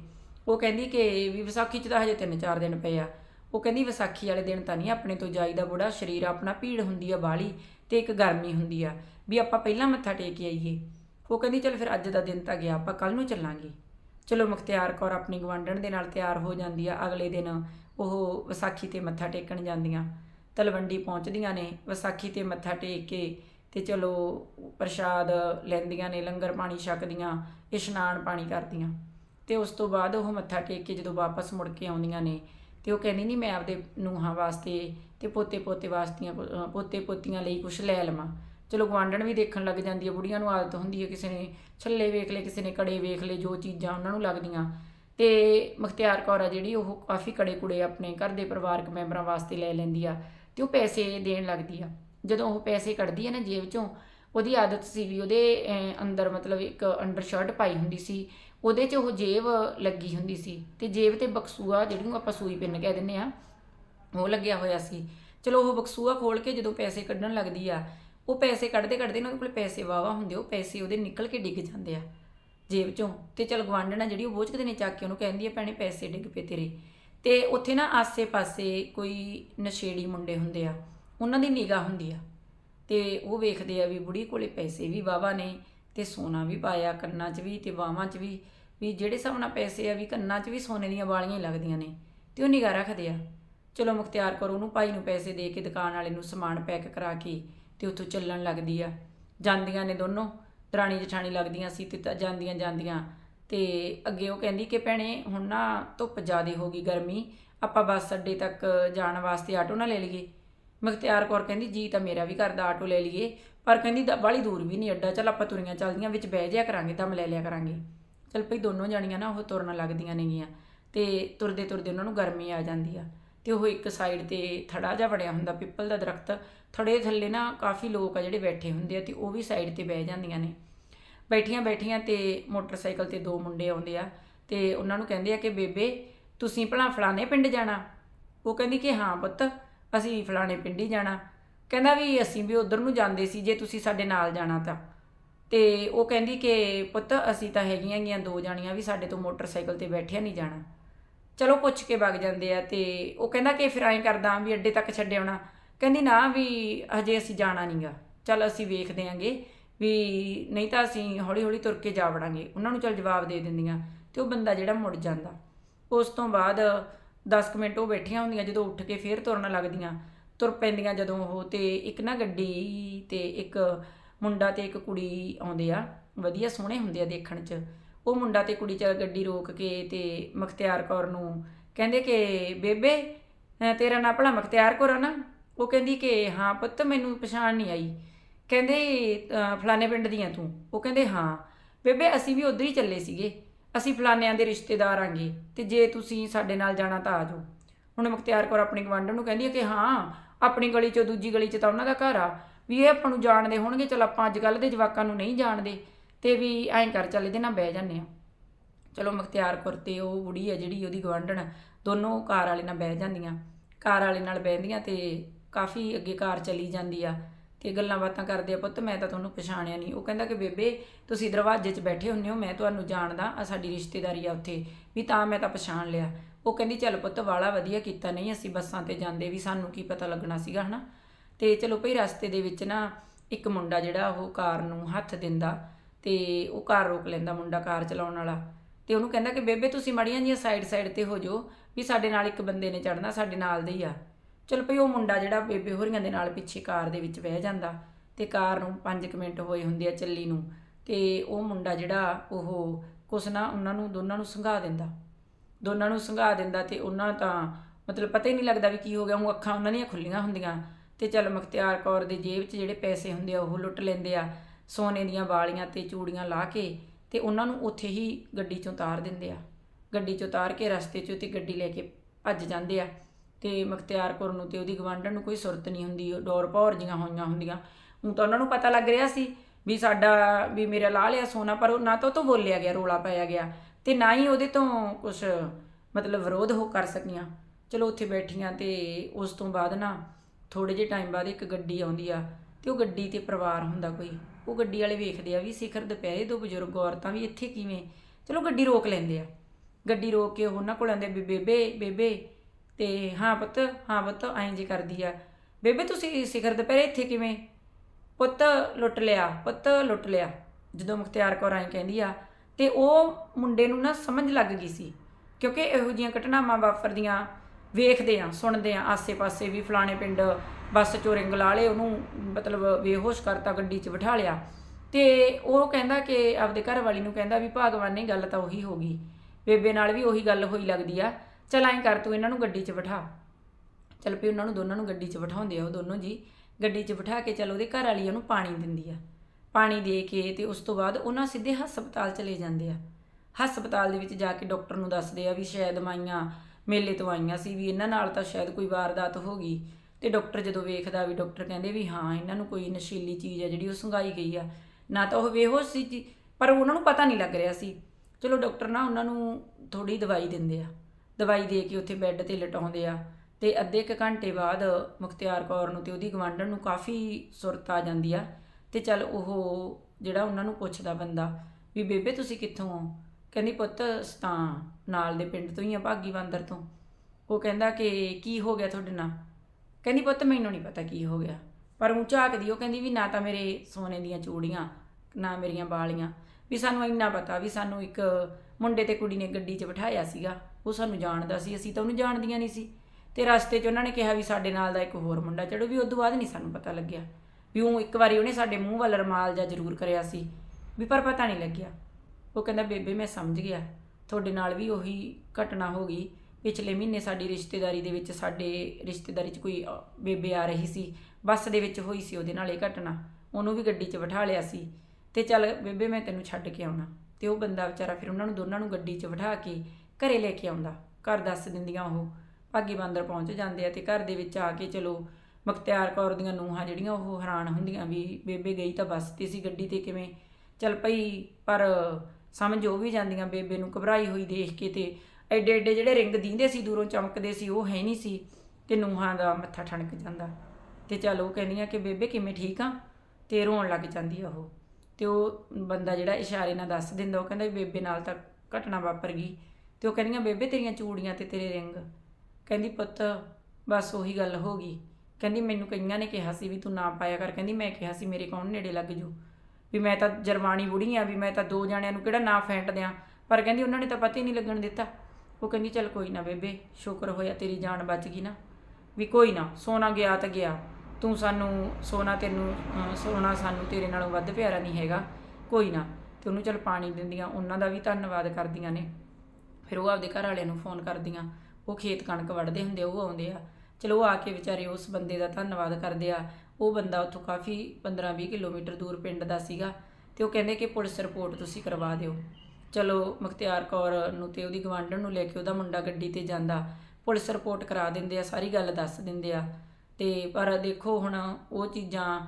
ਉਹ ਕਹਿੰਦੀ ਕਿ ਵੀ ਵਿਸਾਖੀ 'ਚ ਤਾਂ ਹਜੇ 3-4 ਦਿਨ ਪਏ ਆ। ਉਹ ਕਹਿੰਦੀ ਵਿਸਾਖੀ ਵਾਲੇ ਦਿਨ ਤਾਂ ਨਹੀਂ ਆਪਣੇ ਤੋਂ ਜਾਈਦਾ ਬੁੜਾ, ਸਰੀਰ ਆਪਣਾ ਭੀੜ ਹੁੰਦੀ ਆ ਬਾਲੀ ਤੇ ਇੱਕ ਗਰਮੀ ਹੁੰਦੀ ਆ ਵੀ ਆਪਾਂ ਪਹਿਲਾਂ ਮੱਥਾ ਟੇਕ ਕੇ ਆਈਏ। ਉਹ ਕਹਿੰਦੀ ਚਲ ਫਿਰ ਅੱਜ ਦਾ ਦਿਨ ਤਾਂ ਗਿਆ, ਆਪਾਂ ਕੱਲ ਨੂੰ ਚੱਲਾਂਗੇ। ਚਲੋ ਮੁਖਤਿਆਰ ਕੌਰ ਆਪਣੀ ਗਵਾਂਢਣ ਦੇ ਨਾਲ ਤਿਆਰ ਹੋ ਜਾਂਦੀ ਆ, ਅਗਲੇ ਦਿਨ ਉਹ ਵਿਸਾਖੀ ਤੇ ਮੱਥਾ ਟੇਕਣ ਜਾਂਦੀਆਂ। ਤਲਵੰਡੀ ਪਹੁੰਚਦੀਆਂ ਨੇ, ਵਿਸਾਖੀ ਤੇ ਮੱਥਾ ਟੇਕ ਕੇ ਤੇ ਚਲੋ ਪ੍ਰਸ਼ਾਦ ਲੈਂਦੀਆਂ ਨੇ, ਲੰਗਰ ਪਾਣੀ ਛਕਦੀਆਂ, ਇਸ਼ਨਾਨ ਪਾਣੀ ਕਰਦੀਆਂ। ਤੇ ਉਸ ਤੋਂ ਬਾਅਦ ਉਹ ਮੱਥਾ ਟੇਕ ਕੇ ਜਦੋਂ ਵਾਪਸ ਮੁੜ ਕੇ ਆਉਂਦੀਆਂ ਨੇ, ਤੇ ਉਹ ਕਹਿੰਦੀ ਨਹੀਂ ਮੈਂ ਆਪਦੇ ਨੂੰਹਾਂ ਵਾਸਤੇ ਤੇ ਪੋਤੇ ਪੋਤੇ ਵਾਸਤੀਆਂ ਪੋਤੇ ਪੋਤੀਆਂ ਲਈ ਕੁਝ ਲੈ ਲਵਾਂ। ਚਲੋ ਗਵਾਂਢਣ ਵੀ ਦੇਖਣ ਲੱਗ ਜਾਂਦੀ ਹੈ, ਬੁੜੀਆਂ ਨੂੰ ਆਦਤ ਹੁੰਦੀ ਹੈ ਕਿਸੇ ਨੇ ਛੱਲੇ ਵੇਖ ਲਏ, ਕਿਸੇ ਨੇ ਕੜੇ ਵੇਖ ਲਏ, ਜੋ ਚੀਜ਼ਾਂ ਉਹਨਾਂ ਨੂੰ ਲੱਗਦੀਆਂ। ਤੇ ਮੁਖਤਿਆਰ ਕੌਰ ਆ ਜਿਹੜੀ, ਉਹ ਕਾਫੀ ਕੜੇ ਕੁੜੇ ਆਪਣੇ ਘਰ ਦੇ ਪਰਿਵਾਰਕ ਮੈਂਬਰਾਂ ਵਾਸਤੇ ਲੈ ਲੈਂਦੀ ਆ ਤੇ ਉਹ ਪੈਸੇ ਦੇਣ ਲੱਗਦੀ ਆ। ਜਦੋਂ ਉਹ ਪੈਸੇ ਕੱਢਦੀ ਆ ਨਾ ਜੇਬ ਚੋਂ, ਉਹਦੀ ਆਦਤ ਸੀ ਵੀ ਉਹਦੇ ਅੰਦਰ ਮਤਲਬ ਇੱਕ ਅੰਡਰ ਸ਼ਰਟ ਪਾਈ ਹੁੰਦੀ ਸੀ, ਉਹਦੇ 'ਚ ਉਹ ਜੇਬ ਲੱਗੀ ਹੁੰਦੀ ਸੀ ਤੇ ਜੇਬ ਤੇ ਬਕਸੂਆ ਜਿਹਨੂੰ ਆਪਾਂ ਸੂਈ ਪਿੰਨ ਕਹਿ ਦਿੰਦੇ ਆ ਉਹ ਲੱਗਿਆ ਹੋਇਆ ਸੀ। ਚਲੋ ਉਹ ਬਕਸੂਆ ਖੋਲ ਕੇ ਜਦੋਂ ਪੈਸੇ ਕੱਢਣ ਲੱਗਦੀ ਆ, ਉਹ ਪੈਸੇ ਕੱਢਦੇ ਕੱਢਦੇ ਨਾ ਉਹਦੇ ਕੋਲ ਪੈਸੇ ਵਾਵਾ ਹੁੰਦੇ ਉਹ ਪੈਸੇ ਉਹਦੇ ਨਿਕਲ ਕੇ ਡਿੱਗ ਜਾਂਦੇ ਆ ਜੇਬ ਚੋਂ ਤੇ ਚਲ ਗਵਾਂਢਣਾ ਜਿਹੜੀ ਉਹ ਬੋਝ ਨੇ ਚੱਕ ਕੇ ਉਹਨੂੰ ਕਹਿੰਦੀ ਆ, ਭੈਣੇ ਪੈਸੇ ਡਿੱਗ ਪਏ ਤੇਰੇ। ਤੇ ਉੱਥੇ ਨਾ ਆਸੇ-ਪਾਸੇ ਕੋਈ ਨਸ਼ੇੜੀ ਮੁੰਡੇ ਹੁੰਦੇ ਆ ਉਹਨਾਂ ਦੀ ਨਿਗਾਹ ਹੁੰਦੀ ਆ। ਤੇ ਉਹ ਵੇਖਦੇ ਆ ਵੀ ਬੁੜੀ ਕੋਲੇ ਪੈਸੇ ਵੀ ਵਾਵਾ ਨੇ ਤੇ ਸੋਨਾ ਵੀ ਪਾਇਆ ਕੰਨਾਂ 'ਚ ਵੀ ਤੇ ਬਾਹਾਂ 'ਚ ਵੀ ਵੀ ਜਿਹੜੇ ਹਿਸਾਬ ਨਾਲ ਪੈਸੇ ਆ ਵੀ ਕੰਨਾਂ 'ਚ ਵੀ ਸੋਨੇ ਦੀਆਂ ਵਾਲੀਆਂ ਹੀ ਲੱਗਦੀਆਂ ਨੇ ਤੇ ਉਹ ਨਿਗਾਹ ਰੱਖਦੇ ਆ। ਚਲੋ ਮੁਖਤਿਆਰ ਕਰੋ, ਉਹਨੂੰ ਭਾਈ ਨੂੰ ਪੈਸੇ ਦੇ ਕੇ ਦੁਕਾਨ ਵਾਲੇ ਨੂੰ ਸਮਾਨ ਪੈਕ ਕਰਾ ਕੇ ਤੇ ਉੱਥੋਂ ਚੱਲਣ ਲੱਗਦੀ ਆ। ਜਾਂਦੀਆਂ ਨੇ ਦੋਨੋਂ, ਦਰਾਣੀ ਜਠਾਣੀ ਲੱਗਦੀਆਂ ਸੀ ਤੇ ਤਾਂ ਜਾਂਦੀਆਂ ਜਾਂਦੀਆਂ ਤੇ ਅੱਗੇ ਉਹ ਕਹਿੰਦੀ ਕਿ ਭੈਣੇ ਹੁਣ ਨਾ ਧੁੱਪ ਜ਼ਿਆਦੇ ਹੋ ਗਈ ਗਰਮੀ, ਆਪਾਂ ਬੱਸ ਅੱਡੇ ਤੱਕ ਜਾਣ ਵਾਸਤੇ ਆਟੋ ਨਾ ਲੈ ਲਈਏ। ਮੁਖਤਿਆਰ ਕੌਰ ਕਹਿੰਦੀ, ਜੀ ਤਾਂ ਮੇਰਾ ਵੀ ਕਰਦਾ ਆਟੋ ਲੈ ਲਈਏ, ਪਰ ਕਹਿੰਦੀ ਬਾਲੀ ਦੂਰ ਵੀ ਨਹੀਂ ਅੱਡਾ ਚੱਲ ਆਪਾਂ ਤੁਰੀਆਂ ਚੱਲਦੀਆਂ ਵਿੱਚ ਬਹਿ ਜਿਆ ਕਰਾਂਗੇ, ਦਮ ਲੈ ਲਿਆ ਕਰਾਂਗੇ। ਚੱਲ ਭਈ ਦੋਨੋਂ ਜਾਣੀਆਂ ਨਾ, ਉਹ ਤੁਰਨ ਲੱਗਦੀਆਂ ਨੇਗੀਆਂ, ਤੇ ਤੁਰਦੇ ਤੁਰਦੇ ਉਹਨਾਂ ਨੂੰ ਗਰਮੀ ਆ ਜਾਂਦੀ ਆ। ਤੇ ਉਹ ਇੱਕ ਸਾਈਡ ਤੇ ਥੜਾ ਜਿਹਾ ਵੜਿਆ ਹੁੰਦਾ, ਪਿੱਪਲ ਦਾ ਦਰਖਤ, ਥੜੇ ਥੱਲੇ ਨਾ ਕਾਫੀ ਲੋਕ ਆ ਜਿਹੜੇ ਬੈਠੇ ਹੁੰਦੇ ਆ, ਤੇ ਉਹ ਵੀ ਸਾਈਡ ਤੇ ਬਹਿ ਜਾਂਦੀਆਂ ਨੇ। ਬੈਠੀਆਂ ਬੈਠੀਆਂ ਤੇ ਮੋਟਰਸਾਈਕਲ ਤੇ ਦੋ ਮੁੰਡੇ ਆਉਂਦੇ ਆ, ਤੇ ਉਹਨਾਂ ਨੂੰ ਕਹਿੰਦੇ ਆ ਕਿ, ਬੇਬੇ, ਤੁਸੀਂ ਭਲਾ ਫਲਾਣੇ ਪਿੰਡ ਜਾਣਾ? ਉਹ ਕਹਿੰਦੀ ਕਿ, ਹਾਂ ਪੁੱਤ ਅਸੀਂ ਫਲਾਣੇ ਪਿੰਡ ਹੀ ਜਾਣਾ। ਕਹਿੰਦਾ ਵੀ ਅਸੀਂ ਵੀ ਉਧਰ ਨੂੰ ਜਾਂਦੇ ਸੀ ਜੇ ਤੁਸੀਂ ਸਾਡੇ ਨਾਲ ਜਾਣਾ ਤਾਂ। ਤੇ ਉਹ ਕਹਿੰਦੀ ਕਿ ਪੁੱਤ ਅਸੀਂ ਤਾਂ ਹੈਗੀਆਂ ਗੀਆਂ ਦੋ ਜਾਣੀਆਂ ਵੀ ਸਾਡੇ ਤੋਂ ਮੋਟਰਸਾਈਕਲ ਤੇ ਬੈਠਿਆ ਨਹੀਂ ਜਾਣਾ। ਚਲੋ ਪੁੱਛ ਕੇ ਵਗ ਜਾਂਦੇ ਆ ਤੇ ਉਹ ਕਹਿੰਦਾ ਕਿ ਫਿਰ ਐਂ ਕਰਦਾ ਵੀ ਅੱਡੇ ਤੱਕ ਛੱਡ ਆਉਣਾ। ਕਹਿੰਦੀ ਨਾ ਵੀ ਹਜੇ ਅਸੀਂ ਜਾਣਾ ਨਹੀਂਗਾ ਚਲ ਅਸੀਂ ਵੇਖਦੇ ਆਂਗੇ ਵੀ ਨਹੀਂ ਤਾਂ ਅਸੀਂ ਹੌਲੀ ਹੌਲੀ ਤੁਰ ਕੇ ਜਾ ਵੜਾਂਗੇ। ਉਹਨਾਂ ਨੂੰ ਚਲ ਜਵਾਬ ਦੇ ਦਿੰਦੀਆਂ ਤੇ ਉਹ ਬੰਦਾ ਜਿਹੜਾ ਮੁੜ ਜਾਂਦਾ। ਉਸ ਤੋਂ ਬਾਅਦ 10 ਕੁ ਮਿੰਟ ਉਹ ਬੈਠੀਆਂ ਹੁੰਦੀਆਂ ਜਦੋਂ ਉੱਠ ਕੇ ਫੇਰ ਤੁਰਨ ਲੱਗਦੀਆਂ। ਤੁਰ ਪੈਂਦੀਆਂ ਜਦੋਂ ਉਹ ਤੇ ਇੱਕ ਨਾ ਗੱਡੀ ਤੇ ਇੱਕ ਮੁੰਡਾ ਤੇ ਇੱਕ ਕੁੜੀ ਆਉਂਦੇ ਆ, ਵਧੀਆ ਸੋਹਣੇ ਹੁੰਦੇ ਆ ਦੇਖਣ 'ਚ। ਉਹ ਮੁੰਡਾ ਤੇ ਕੁੜੀ ਚ ਗੱਡੀ ਰੋਕ ਕੇ ਤੇ ਮੁਖਤਿਆਰ ਕੌਰ ਨੂੰ ਕਹਿੰਦੇ ਕਿ, ਬੇਬੇ ਤੇਰਾ ਨਾਂ ਭਲਾ ਮੁਖਤਿਆਰ ਕੌਰ ਆ ਨਾ? ਉਹ ਕਹਿੰਦੀ ਕਿ, ਹਾਂ ਪੁੱਤ, ਮੈਨੂੰ ਪਛਾਣ ਨਹੀਂ ਆਈ। ਕਹਿੰਦੇ ਫਲਾਣੇ ਪਿੰਡ ਦੀਆਂ ਤੂੰ? ਉਹ ਕਹਿੰਦੇ, ਹਾਂ। ਬੇਬੇ, ਅਸੀਂ ਵੀ ਉਧਰ ਹੀ ਚੱਲੇ ਸੀਗੇ। ਅਸੀਂ ਫਲਾਨਿਆਂ ਦੇ ਰਿਸ਼ਤੇਦਾਰ ਆਂਗੇ ਤੇ ਜੇ ਤੁਸੀਂ ਸਾਡੇ ਨਾਲ ਜਾਣਾ ਤਾਂ ਆ ਜਾਓ। ਹੁਣ ਮੁਖਤਿਆਰ ਕੌਰ ਆਪਣੀ ਗਵਾਂਢਣ ਨੂੰ ਕਹਿੰਦੀ ਹੈ ਕਿ ਹਾਂ, ਆਪਣੀ ਗਲੀ ਚੋਂ ਦੂਜੀ ਗਲੀ 'ਚ ਤਾਂ ਉਹਨਾਂ ਦਾ ਘਰ ਆ, ਵੀ ਇਹ ਆਪਾਂ ਨੂੰ ਜਾਣਦੇ ਹੋਣਗੇ, ਚਲ ਆਪਾਂ ਅੱਜ ਕੱਲ੍ਹ ਦੇ ਜਵਾਕਾਂ ਨੂੰ ਨਹੀਂ ਜਾਣਦੇ ਤੇ ਵੀ ਐਂ ਕਰ, ਚੱਲ ਇਹਦੇ ਨਾਲ ਬਹਿ ਜਾਂਦੇ ਆ। ਚਲੋ ਮੁਖਤਿਆਰ ਕੌਰ ਤੇ ਉਹ ਬੁੜੀ ਆ ਜਿਹੜੀ ਉਹਦੀ ਗਵਾਂਢਣ ਦੋਨੋਂ ਕਾਰ ਵਾਲੇ ਨਾਲ ਬਹਿ ਜਾਂਦੀਆਂ। ਕਾਰ ਵਾਲੇ ਨਾਲ ਬਹਿੰਦੀਆਂ ਤੇ ਕਾਫੀ ਅੱਗੇ ਕਾਰ ਚਲੀ ਜਾਂਦੀ ਆ। ਤੇ ਗੱਲਾਂ ਬਾਤਾਂ ਕਰਦੇ ਆ ਪੁੱਤ, ਮੈਂ ਤਾਂ ਤੁਹਾਨੂੰ ਪਛਾਣਿਆ ਨਹੀਂ। ਉਹ ਕਹਿੰਦਾ ਕਿ ਬੇਬੇ, ਤੁਸੀਂ ਦਰਵਾਜ਼ੇ 'ਚ ਬੈਠੇ ਹੁੰਦੇ ਹੋ, ਮੈਂ ਤੁਹਾਨੂੰ ਜਾਣਦਾ ਆ ਸਾਡੀ ਰਿਸ਼ਤੇਦਾਰੀ ਆ ਉੱਥੇ। ਵੀ ਤਾਂ ਮੈਂ ਤਾਂ ਪਛਾਣ ਲਿਆ। ਉਹ ਕਹਿੰਦੀ, ਚੱਲ ਪੁੱਤ, ਵਾਲਾ ਵਧੀਆ ਕੀਤਾ ਨਹੀਂ, ਅਸੀਂ ਬੱਸਾਂ ਤੇ ਜਾਂਦੇ ਵੀ ਸਾਨੂੰ ਕੀ ਪਤਾ ਲੱਗਣਾ ਸੀਗਾ, ਹਨਾ? ਤੇ ਚਲੋ ਭਈ ਰਸਤੇ ਦੇ ਵਿੱਚ ਨਾ ਇੱਕ ਮੁੰਡਾ ਜਿਹੜਾ, ਉਹ ਕਾਰ ਨੂੰ ਹੱਥ ਦਿੰਦਾ ਤੇ ਉਹ ਕਾਰ ਰੋਕ ਲੈਂਦਾ ਮੁੰਡਾ ਕਾਰ ਚਲਾਉਣ ਵਾਲਾ। ਤੇ ਉਹਨੂੰ ਕਹਿੰਦਾ ਕਿ ਬੇਬੇ, ਤੁਸੀਂ ਮੜੀਆਂ ਜੀਆਂ ਸਾਈਡ ਸਾਈਡ ਤੇ ਹੋ ਜਾਓ ਵੀ ਸਾਡੇ ਨਾਲ ਇੱਕ ਬੰਦੇ ਨੇ ਚੜਨਾ ਸਾਡੇ ਨਾਲ ਦੇ ਹੀ ਆ। ਚਲ ਭਈ ਉਹ ਮੁੰਡਾ ਜਿਹੜਾ ਬੇਬੇ ਹੋਰੀਆਂ ਦੇ ਨਾਲ ਪਿੱਛੇ ਕਾਰ ਦੇ ਵਿੱਚ ਬਹਿ ਜਾਂਦਾ ਤੇ ਕਾਰ ਨੂੰ 5 ਮਿੰਟ ਹੋਏ ਹੁੰਦੇ ਆ ਚੱਲੀ ਨੂੰ ਤੇ ਉਹ ਮੁੰਡਾ ਜਿਹੜਾ ਉਹ ਕੁਛ ਨਾ ਉਹਨਾਂ ਨੂੰ ਦੋਨਾਂ ਨੂੰ ਸੰਘਾ ਦਿੰਦਾ। ਦੋਨਾਂ ਨੂੰ ਸੰਘਾ ਦਿੰਦਾ ਤੇ ਉਹਨਾਂ ਤਾਂ ਮਤਲਬ ਪਤਾ ਹੀ ਨਹੀਂ ਲੱਗਦਾ ਵੀ ਕੀ ਹੋ ਗਿਆ, ਉਹ ਅੱਖਾਂ ਉਹਨਾਂ ਦੀਆਂ ਖੁੱਲੀਆਂ ਹੁੰਦੀਆਂ ਤੇ ਚੱਲ ਮੁਖਤਿਆਰ ਕੌਰ ਦੇ ਜੇਬ 'ਚ ਜਿਹੜੇ ਪੈਸੇ ਹੁੰਦੇ ਆ ਉਹ ਲੁੱਟ ਲੈਂਦੇ ਆ, ਸੋਨੇ ਦੀਆਂ ਵਾਲੀਆਂ ਤੇ ਚੂੜੀਆਂ ਲਾ ਕੇ ਤੇ ਉਹਨਾਂ ਨੂੰ ਉੱਥੇ ਹੀ ਗੱਡੀ 'ਚੋਂ ਉਤਾਰ ਦਿੰਦੇ ਆ। ਗੱਡੀ 'ਚੋਂ ਉਤਾਰ ਕੇ ਰਸਤੇ 'ਚੋਂ ਤੇ ਗੱਡੀ ਲੈ ਕੇ ਭੱਜ ਜਾਂਦੇ ਆ। ਤੇ ਮੁਖਤਿਆਰ ਕੌਰ ਨੂੰ ਤੇ ਉਹਦੀ ਗਵਾਂਢਣ ਨੂੰ ਕੋਈ ਸੁਰਤ ਨਹੀਂ ਹੁੰਦੀ, ਉਹ ਡੋਰ ਭੌਰ ਜੀਆਂ ਹੋਈਆਂ ਹੁੰਦੀਆਂ। ਹੁਣ ਤਾਂ ਉਹਨਾਂ ਨੂੰ ਪਤਾ ਲੱਗ ਰਿਹਾ ਸੀ ਵੀ ਸਾਡਾ, ਵੀ ਮੇਰਾ ਲਾ ਲਿਆ ਸੋਨਾ, ਪਰ ਉਹ ਨਾ ਤਾਂ ਉਹ ਤੋਂ ਬੋਲਿਆ ਗਿਆ, ਰੋਲਾ ਪਾਇਆ ਗਿਆ ਤੇ ਨਾ ਹੀ ਉਹਦੇ ਤੋਂ ਕੁਝ ਮਤਲਬ ਵਿਰੋਧ ਹੋ ਕਰ ਸਕੀਆਂ। ਚਲੋ ਉੱਥੇ ਬੈਠੀਆਂ ਤੇ ਉਸ ਤੋਂ ਬਾਅਦ ਨਾ ਥੋੜੇ ਜਿਹੇ ਟਾਈਮ ਬਾਅਦ ਇੱਕ ਗੱਡੀ ਆਉਂਦੀ ਆ ਤੇ ਉਹ ਗੱਡੀ ਤੇ ਪਰਿਵਾਰ ਹੁੰਦਾ ਕੋਈ। ਉਹ ਗੱਡੀ ਵਾਲੇ ਵੇਖਦੇ ਆ ਵੀ ਸਿਖਰ ਦੁਪਹਿਰੇ ਦੋ ਬਜ਼ੁਰਗ ਔਰਤਾਂ ਵੀ ਇੱਥੇ ਕਿਵੇਂ? ਚਲੋ ਗੱਡੀ ਰੋਕ ਲੈਂਦੇ ਆ। ਗੱਡੀ ਰੋਕ ਕੇ ਉਹਨਾਂ ਕੋਲ ਆਂਦੇ ਵੀ, ਬੇਬੇ ਬੇਬੇ ਤੇ ਹਾਂ ਪੁੱਤ ਹਾਂ ਪੁੱਤ, ਐਂ ਜੀ ਕਰਦੀ ਆ। ਬੇਬੇ, ਤੁਸੀਂ ਸਿਖਰ ਦੁਪਹਿਰੇ ਇੱਥੇ ਕਿਵੇਂ? ਪੁੱਤ ਲੁੱਟ ਲਿਆ, ਪੁੱਤ ਲੁੱਟ ਲਿਆ। ਜਦੋਂ ਮੁਖਤਿਆਰ ਕੌਰ ਐਂ ਕਹਿੰਦੀ ਆ, ਤੇ ਉਹ ਮੁੰਡੇ ਨੂੰ ਨਾ ਸਮਝ ਲੱਗ ਗਈ ਸੀ, ਕਿਉਂਕਿ ਇਹੋ ਜੀਆਂ ਘਟਨਾਵਾਂ ਵਾਪਰਦੀਆਂ, ਵੇਖਦੇ ਆ, ਸੁਣਦੇ ਆ, ਆਸੇ-ਪਾਸੇ ਵੀ ਫਲਾਣੇ ਪਿੰਡ ਬੱਸ ਚੋਂ ਰਿੰਗ ਲਾ ਲਏ ਉਹਨੂੰ ਮਤਲਬ ਬੇਹੋਸ਼ ਕਰਤਾ, ਗੱਡੀ 'ਚ ਬਿਠਾ ਲਿਆ। ਤੇ ਉਹ ਕਹਿੰਦਾ ਕਿ ਆਪਦੇ ਘਰ ਵਾਲੀ ਨੂੰ ਕਹਿੰਦਾ ਵੀ, ਭਗਵਾਨ ਨੇ ਗੱਲ ਤਾਂ ਉਹੀ ਹੋ ਗਈ। ਬੇਬੇ ਨਾਲ ਵੀ ਉਹੀ ਗੱਲ ਹੋਈ ਲੱਗਦੀ ਆ। ਚਲ ਐਂ ਕਰ ਤੂੰ ਇਹਨਾਂ ਨੂੰ ਗੱਡੀ 'ਚ ਬਿਠਾ। ਚਲ ਵੀ ਉਹਨਾਂ ਨੂੰ ਦੋਨਾਂ ਨੂੰ ਗੱਡੀ 'ਚ ਬਿਠਾਉਂਦੇ ਆ ਉਹ ਦੋਨੋਂ ਜੀ। ਗੱਡੀ 'ਚ ਬਿਠਾ ਕੇ ਚਲ ਉਹਦੇ ਘਰ ਵਾਲੀ ਉਹਨੂੰ ਪਾਣੀ ਦਿੰਦੀ ਆ। ਪਾਣੀ ਦੇ ਕੇ ਤੇ ਉਸ ਤੋਂ ਬਾਅਦ ਉਹਨਾਂ ਸਿੱਧੇ ਹਸਪਤਾਲ ਚਲੇ ਜਾਂਦੇ ਆ। ਹਸਪਤਾਲ ਦੇ ਵਿੱਚ ਜਾ ਕੇ ਡਾਕਟਰ ਨੂੰ ਦੱਸਦੇ ਆ ਵੀ ਸ਼ਾਇਦ ਮਾਈਆਂ ਮੇਲੇ ਤੋਂ ਆਈਆਂ ਸੀ ਵੀ ਇਹਨਾਂ ਨਾਲ ਤਾਂ ਸ਼ਾਇਦ ਕੋਈ ਵਾਰਦਾਤ ਹੋ ਗਈ। ਤੇ ਡਾਕਟਰ ਜਦੋਂ ਵੇਖਦਾ ਵੀ ਡਾਕਟਰ ਕਹਿੰਦੇ ਵੀ ਹਾਂ ਇਹਨਾਂ ਨੂੰ ਕੋਈ ਨਸ਼ੀਲੀ ਚੀਜ਼ ਆ ਜਿਹੜੀ ਉਹ ਸੰਘਾਈ ਗਈ ਆ। ਨਾ ਤਾਂ ਉਹ ਬੇਹੋਸ਼ ਸੀ ਜੀ, ਪਰ ਉਹਨਾਂ ਨੂੰ ਪਤਾ ਨਹੀਂ ਲੱਗ ਰਿਹਾ ਸੀ। ਚਲੋ ਡਾਕਟਰ ਨਾ ਉਹਨਾਂ ਨੂੰ ਥੋੜੀ ਦਵਾਈ ਦਿੰਦੇ ਆ। ਦਵਾਈ ਦੇ ਕੇ ਉੱਥੇ ਬੈੱਡ ਤੇ ਲਟਾਉਂਦੇ ਆ। ਤੇ ਅੱਧੇ ਕੁ ਘੰਟੇ ਬਾਅਦ ਮੁਖਤਿਆਰ ਕੌਰ ਨੂੰ ਤੇ ਉਹਦੀ ਗਵਾਂਢਣ ਨੂੰ ਕਾਫੀ ਸੁਰਤ ਆ ਜਾਂਦੀ ਆ। ਤੇ ਚਲ ਉਹ ਜਿਹੜਾ ਉਹਨਾਂ ਨੂੰ ਪੁੱਛਦਾ ਬੰਦਾ ਵੀ, ਬੇਬੇ, ਤੁਸੀਂ ਕਿੱਥੋਂ ਹੋ? ਕਹਿੰਦੀ, ਪੁੱਤ ਤਾਂ ਨਾਲ ਦੇ ਪਿੰਡ ਤੋਂ ਹੀ ਆ, ਭਾਗੀ ਬਾਂਦਰ ਤੋਂ। ਉਹ ਕਹਿੰਦਾ ਕਿ, ਕੀ ਹੋ ਗਿਆ ਤੁਹਾਡੇ ਨਾਲ? ਕਹਿੰਦੀ, ਪੁੱਤ, ਮੈਨੂੰ ਨਹੀਂ ਪਤਾ ਕੀ ਹੋ ਗਿਆ। ਪਰ ਉਹ ਝਾਕਦੀ, ਉਹ ਕਹਿੰਦੀ ਵੀ ਨਾ ਤਾਂ ਮੇਰੇ ਸੋਨੇ ਦੀਆਂ ਚੂੜੀਆਂ, ਨਾ ਮੇਰੀਆਂ ਬਾਲੀਆਂ, ਵੀ ਸਾਨੂੰ ਇੰਨਾ ਪਤਾ, ਵੀ ਸਾਨੂੰ ਇੱਕ ਮੁੰਡੇ ਤੇ ਕੁੜੀ ਨੇ ਗੱਡੀ 'ਚ ਬਿਠਾਇਆ ਸੀਗਾ। ਉਹ ਸਾਨੂੰ ਜਾਣਦਾ ਸੀ, ਅਸੀਂ ਤਾਂ ਉਹਨੂੰ ਜਾਣਦੀਆਂ ਨਹੀਂ ਸੀ। ਤੇ ਰਸਤੇ 'ਚ ਉਹਨਾਂ ਨੇ ਕਿਹਾ ਵੀ ਸਾਡੇ ਨਾਲ ਦਾ ਇੱਕ ਹੋਰ ਮੁੰਡਾ ਚੜੋ ਵੀ ਉਦੋਂ ਬਾਅਦ ਨਹੀਂ ਸਾਨੂੰ ਪਤਾ ਲੱਗਿਆ। ਵੀ ਉਹ ਇੱਕ ਵਾਰੀ ਉਹਨੇ ਸਾਡੇ ਮੂੰਹ ਵੱਲ ਰਮਾਲ ਜਾਂ ਜ਼ਰੂਰ ਕਰਿਆ ਸੀ, ਵੀ ਪਰ ਪਤਾ ਨਹੀਂ ਲੱਗਿਆ। ਉਹ ਕਹਿੰਦਾ, ਬੇਬੇ, ਮੈਂ ਸਮਝ ਗਿਆ। ਤੁਹਾਡੇ ਨਾਲ ਵੀ ਉਹੀ ਘਟਨਾ ਹੋ ਗਈ। ਪਿਛਲੇ ਮਹੀਨੇ ਸਾਡੀ ਰਿਸ਼ਤੇਦਾਰੀ ਦੇ ਵਿੱਚ, ਸਾਡੇ ਰਿਸ਼ਤੇਦਾਰੀ 'ਚ ਕੋਈ ਬੇਬੇ ਆ ਰਹੀ ਸੀ। ਬੱਸ ਦੇ ਵਿੱਚ ਹੋਈ ਸੀ ਉਹਦੇ ਨਾਲ ਇਹ ਘਟਨਾ। ਉਹਨੂੰ ਵੀ ਗੱਡੀ 'ਚ ਬਿਠਾ ਲਿਆ ਸੀ। ਤੇ ਚੱਲ, ਬੇਬੇ, ਮੈਂ ਤੈਨੂੰ ਛੱਡ ਕੇ ਆਉਣਾ। ਤੇ ਉਹ ਬੰਦਾ ਵਿਚਾਰਾ ਫਿਰ ਉਹਨਾਂ ਨੂੰ, ਦੋਨਾਂ ਨੂੰ ਗੱਡੀ 'ਚ ਬਿਠਾ ਕੇ ਘਰੇ ਲੈ ਕੇ ਆਉਂਦਾ, ਘਰ ਦੱਸ ਦਿੰਦੀਆਂ ਉਹ, ਭਾਗੀ ਬਾਂਦਰ ਪਹੁੰਚ ਜਾਂਦੇ ਆ ਤੇ ਘਰ ਦੇ ਵਿੱਚ ਆ ਕੇ ਚਲੋ ਮੁਖਤਿਆਰ ਕੌਰ ਦੀਆਂ ਨੂੰਹਾਂ ਜਿਹੜੀਆਂ ਉਹ ਹੈਰਾਨ ਹੁੰਦੀਆਂ ਵੀ ਬੇਬੇ ਗਈ ਤਾਂ ਬੱਸ ਤੇ ਸੀ ਗੱਡੀ ਤੇ ਕਿਵੇਂ? ਚੱਲ ਪਈ ਪਰ ਸਮਝ ਉਹ ਵੀ ਜਾਂਦੀਆਂ ਬੇਬੇ ਨੂੰ ਘਬਰਾਈ ਹੋਈ ਦੇਖ ਕੇ ਤੇ ਐਡੇ ਐਡੇ ਜਿਹੜੇ ਰਿੰਗ ਦੀਂਦੇ ਸੀ, ਦੂਰੋਂ ਚਮਕਦੇ ਸੀ, ਉਹ ਹੈ ਨਹੀਂ ਸੀ ਤੇ ਨੂੰਹਾਂ ਦਾ ਮੱਥਾ ਠਣਕ ਜਾਂਦਾ। ਤੇ ਚੱਲ ਉਹ ਕਹਿੰਦੀਆਂ ਕਿ ਬੇਬੇ ਕਿਵੇਂ ਠੀਕ ਆ? ਤੇ ਰੋਣ ਲੱਗ ਜਾਂਦੀ ਆ ਉਹ। ਤੇ ਉਹ ਬੰਦਾ ਜਿਹੜਾ ਇਸ਼ਾਰੇ ਨਾਲ ਦੱਸ ਦਿੰਦਾ, ਉਹ ਕਹਿੰਦਾ ਵੀ ਬੇਬੇ ਨਾਲ ਤਾਂ ਘਟਨਾ ਵਾਪਰ ਗਈ। ਤੇ ਉਹ ਕਹਿੰਦੀਆਂ, ਬੇਬੇ, ਤੇਰੀਆਂ ਚੂੜੀਆਂ ਤੇ ਤੇਰੇ ਰਿੰਗ। ਕਹਿੰਦੀ, ਪੁੱਤ, ਬਸ ਉਹੀ ਗੱਲ ਹੋ ਗਈ। ਕਹਿੰਦੀ, ਮੈਨੂੰ ਕਈਆਂ ਨੇ ਕਿਹਾ ਸੀ ਵੀ ਤੂੰ ਨਾ ਪਾਇਆ ਕਰ। ਕਹਿੰਦੀ, ਮੈਂ ਕਿਹਾ ਸੀ ਮੇਰੇ ਕੌਣ ਨੇੜੇ ਲੱਗ ਜੂ? ਵੀ ਮੈਂ ਤਾਂ ਜਰਵਾਣੀ ਬੁੜੀ ਆ, ਵੀ ਮੈਂ ਤਾਂ ਦੋ ਜਾਣਿਆਂ ਨੂੰ ਕਿਹੜਾ ਨਾ ਫੈਂਟ ਦਿਆਂ? ਪਰ ਕਹਿੰਦੀ, ਉਹਨਾਂ ਨੇ ਤਾਂ ਪਤਾ ਹੀ ਨਹੀਂ ਲੱਗਣ ਦਿੱਤਾ। ਉਹ ਕਹਿੰਦੀ, ਚੱਲ ਕੋਈ ਨਾ ਬੇਬੇ, ਸ਼ੁਕਰ ਹੋਇਆ ਤੇਰੀ ਜਾਨ ਬਚ ਗਈ ਨਾ। ਵੀ ਕੋਈ ਨਾ, ਸੋਨਾ ਗਿਆ ਤਾਂ ਗਿਆ। ਤੂੰ ਸਾਨੂੰ ਸੋਨਾ ਤੈਨੂੰ ਸੋਨਾ ਸਾਨੂੰ ਤੇਰੇ ਨਾਲੋਂ ਵੱਧ ਪਿਆਰਾ ਨਹੀਂ ਹੈਗਾ। ਕੋਈ ਨਾ, ਤੇ ਉਹਨੂੰ ਚੱਲ ਪਾਣੀ ਦਿੰਦੀਆਂ, ਉਹਨਾਂ ਦਾ ਵੀ ਧੰਨਵਾਦ ਕਰਦੀਆਂ ਨੇ। ਫਿਰ ਉਹ ਆਪਦੇ ਘਰ ਵਾਲਿਆਂ ਨੂੰ ਫੋਨ ਕਰਦੀਆਂ ਉਹ ਖੇਤ ਕਣਕ ਵੱਢਦੇ ਹੁੰਦੇ ਆ, ਉਹ ਆਉਂਦੇ ਆ। ਚਲੋ ਉਹ ਆ ਕੇ ਵਿਚਾਰੇ ਉਸ ਬੰਦੇ ਦਾ ਧੰਨਵਾਦ ਕਰਦੇ ਆ। ਉਹ ਬੰਦਾ ਉੱਥੋਂ ਕਾਫੀ 15-20 ਕਿਲੋਮੀਟਰ ਦੂਰ ਪਿੰਡ ਦਾ ਸੀਗਾ ਤੇ ਉਹ ਕਹਿੰਦੇ ਕਿ ਪੁਲਿਸ ਰਿਪੋਰਟ ਤੁਸੀਂ ਕਰਵਾ ਦਿਓ। ਚਲੋ ਮੁਖਤਿਆਰ ਕੌਰ ਨੂੰ ਤੇ ਉਹਦੀ ਗਵਾਂਢਣ ਨੂੰ ਲੈ ਕੇ ਉਹਦਾ ਮੁੰਡਾ ਗੱਡੀ ਤੇ ਜਾਂਦਾ। ਪੁਲਿਸ ਰਿਪੋਰਟ ਕਰਾ ਦਿੰਦੇ ਆ ਸਾਰੀ ਗੱਲ ਦੱਸ ਦਿੰਦੇ ਆ। ਤੇ ਪਰ ਦੇਖੋ ਹੁਣ ਉਹ ਚੀਜ਼ਾਂ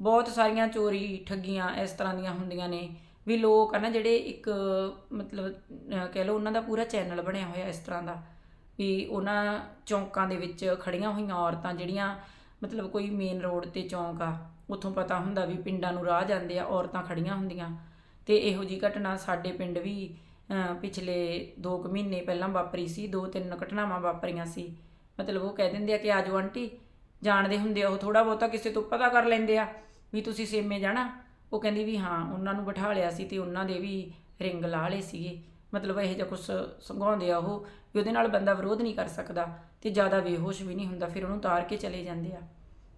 ਬਹੁਤ ਸਾਰੀਆਂ ਚੋਰੀ ਠੱਗੀਆਂ ਇਸ ਤਰ੍ਹਾਂ ਦੀਆਂ ਹੁੰਦੀਆਂ ਨੇ। ਵੀ ਲੋਕ ਆ ਨਾ ਜਿਹੜੇ ਇੱਕ ਮਤਲਬ ਅਹ ਕਹਿ ਲਓ ਉਹਨਾਂ ਦਾ ਪੂਰਾ ਚੈਨਲ ਬਣਿਆ ਹੋਇਆ ਇਸ ਤਰ੍ਹਾਂ ਦਾ ਵੀ ਉਹਨਾਂ ਚੌਂਕਾਂ ਦੇ ਵਿੱਚ ਖੜੀਆਂ ਹੋਈਆਂ ਔਰਤਾਂ ਜਿਹੜੀਆਂ ਮਤਲਬ ਕੋਈ ਮੇਨ ਰੋਡ ਤੇ ਚੌਂਕ ਆ ਉੱਥੋਂ ਪਤਾ ਹੁੰਦਾ ਵੀ ਪਿੰਡਾਂ ਨੂੰ ਰਾਹ ਜਾਂਦੇ ਆ ਔਰਤਾਂ ਖੜੀਆਂ ਹੁੰਦੀਆਂ। ਤੇ ਇਹੋ ਜੀ ਘਟਨਾ ਸਾਡੇ ਪਿੰਡ ਵੀ ਅਹ, ਪਿਛਲੇ 2 ਕੁ ਮਹੀਨੇ ਪਹਿਲਾਂ ਵਾਪਰੀ ਸੀ ਦੋ ਤਿੰਨ ਘਟਨਾਵਾਂ ਵਾਪਰੀਆਂ ਸੀ। ਮਤਲਬ ਉਹ ਕਹਿ ਦਿੰਦੇ ਆ ਕਿ ਆਜੋ ਆਂਟੀ ਜਾਣਦੇ ਹੁੰਦੇ ਆ ਉਹ ਥੋੜਾ ਬਹੁਤਾ ਕਿਸੇ ਤੋਂ ਪਤਾ ਕਰ ਲੈਂਦੇ ਆ ਵੀ ਤੁਸੀਂ ਸੇਮੇ ਜਾਣਾ। ਉਹ ਕਹਿੰਦੀ ਵੀ ਹਾਂ, ਉਹਨਾਂ ਨੂੰ ਬਿਠਾ ਲਿਆ ਸੀ ਤੇ ਉਹਨਾਂ ਦੇ ਵੀ ਰਿੰਗ ਲਾ ਲਏ ਸੀਗੇ। ਮਤਲਬ ਇਹੋ ਜਿਹਾ ਕੁਝ ਸੰਘਾਉਂਦੇ ਆ ਉਹ ਵੀ ਉਹਦੇ ਨਾਲ ਬੰਦਾ ਵਿਰੋਧ ਨਹੀਂ ਕਰ ਸਕਦਾ ਤੇ ਜ਼ਿਆਦਾ ਬੇਹੋਸ਼ ਵੀ ਨਹੀਂ ਹੁੰਦਾ, ਫਿਰ ਉਹਨੂੰ ਤਾਰ ਕੇ ਚਲੇ ਜਾਂਦੇ ਆ।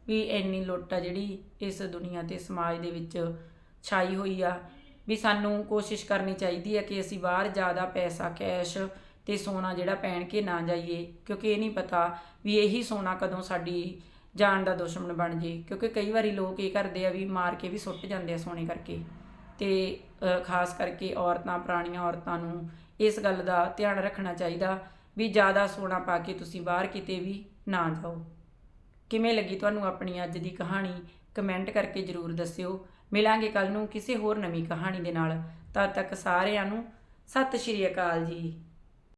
ਵੀ ਇੰਨੀ ਲੁੱਟ ਆ ਜਿਹੜੀ ਇਸ ਦੁਨੀਆ ਤੇ ਸਮਾਜ ਦੇ ਵਿੱਚ ਛਾਈ ਹੋਈ ਆ। ਵੀ ਸਾਨੂੰ ਕੋਸ਼ਿਸ਼ ਕਰਨੀ ਚਾਹੀਦੀ ਹੈ ਕਿ ਅਸੀਂ ਬਾਹਰ ਜ਼ਿਆਦਾ ਪੈਸਾ, ਕੈਸ਼ ਤੇ ਸੋਨਾ ਜਿਹੜਾ ਪਹਿਨ ਕੇ ਨਾ ਜਾਈਏ, ਕਿਉਂਕਿ ਇਹ ਨਹੀਂ ਪਤਾ ਵੀ ਇਹੀ ਸੋਨਾ ਕਦੋਂ ਸਾਡੀ ਜਾਨ ਦਾ ਦੁਸ਼ਮਣ ਬਣ ਜੇ, ਕਿਉਂਕਿ ਕਈ ਵਾਰੀ ਲੋਕ ਇਹ ਕਰਦੇ ਆ ਵੀ ਮਾਰ ਕੇ ਵੀ ਸੁੱਟ ਜਾਂਦੇ ਆ ਸੋਨੇ ਕਰਕੇ। ਤੇ ਖਾਸ ਕਰਕੇ ਔਰਤਾਂ, ਪੁਰਾਣੀਆਂ ਔਰਤਾਂ ਨੂੰ ਇਸ ਗੱਲ ਦਾ ਧਿਆਨ ਰੱਖਣਾ ਚਾਹੀਦਾ ਵੀ ਜ਼ਿਆਦਾ ਸੋਨਾ ਪਾ ਕੇ ਤੁਸੀਂ ਬਾਹਰ ਕਿਤੇ ਵੀ ਨਾ ਜਾਓ। ਕਿਵੇਂ ਲੱਗੀ ਤੁਹਾਨੂੰ ਆਪਣੀ ਅੱਜ ਦੀ ਕਹਾਣੀ? ਕਮੈਂਟ ਕਰਕੇ ਜਰੂਰ ਦੱਸਿਓ। ਮਿਲਾਂਗੇ ਕੱਲ ਨੂੰ ਕਿਸੇ ਹੋਰ ਨਵੀਂ ਕਹਾਣੀ ਦੇ ਨਾਲ। ਤਦ ਤੱਕ ਸਾਰਿਆਂ ਨੂੰ ਸਤਿ ਸ਼੍ਰੀ ਅਕਾਲ ਜੀ।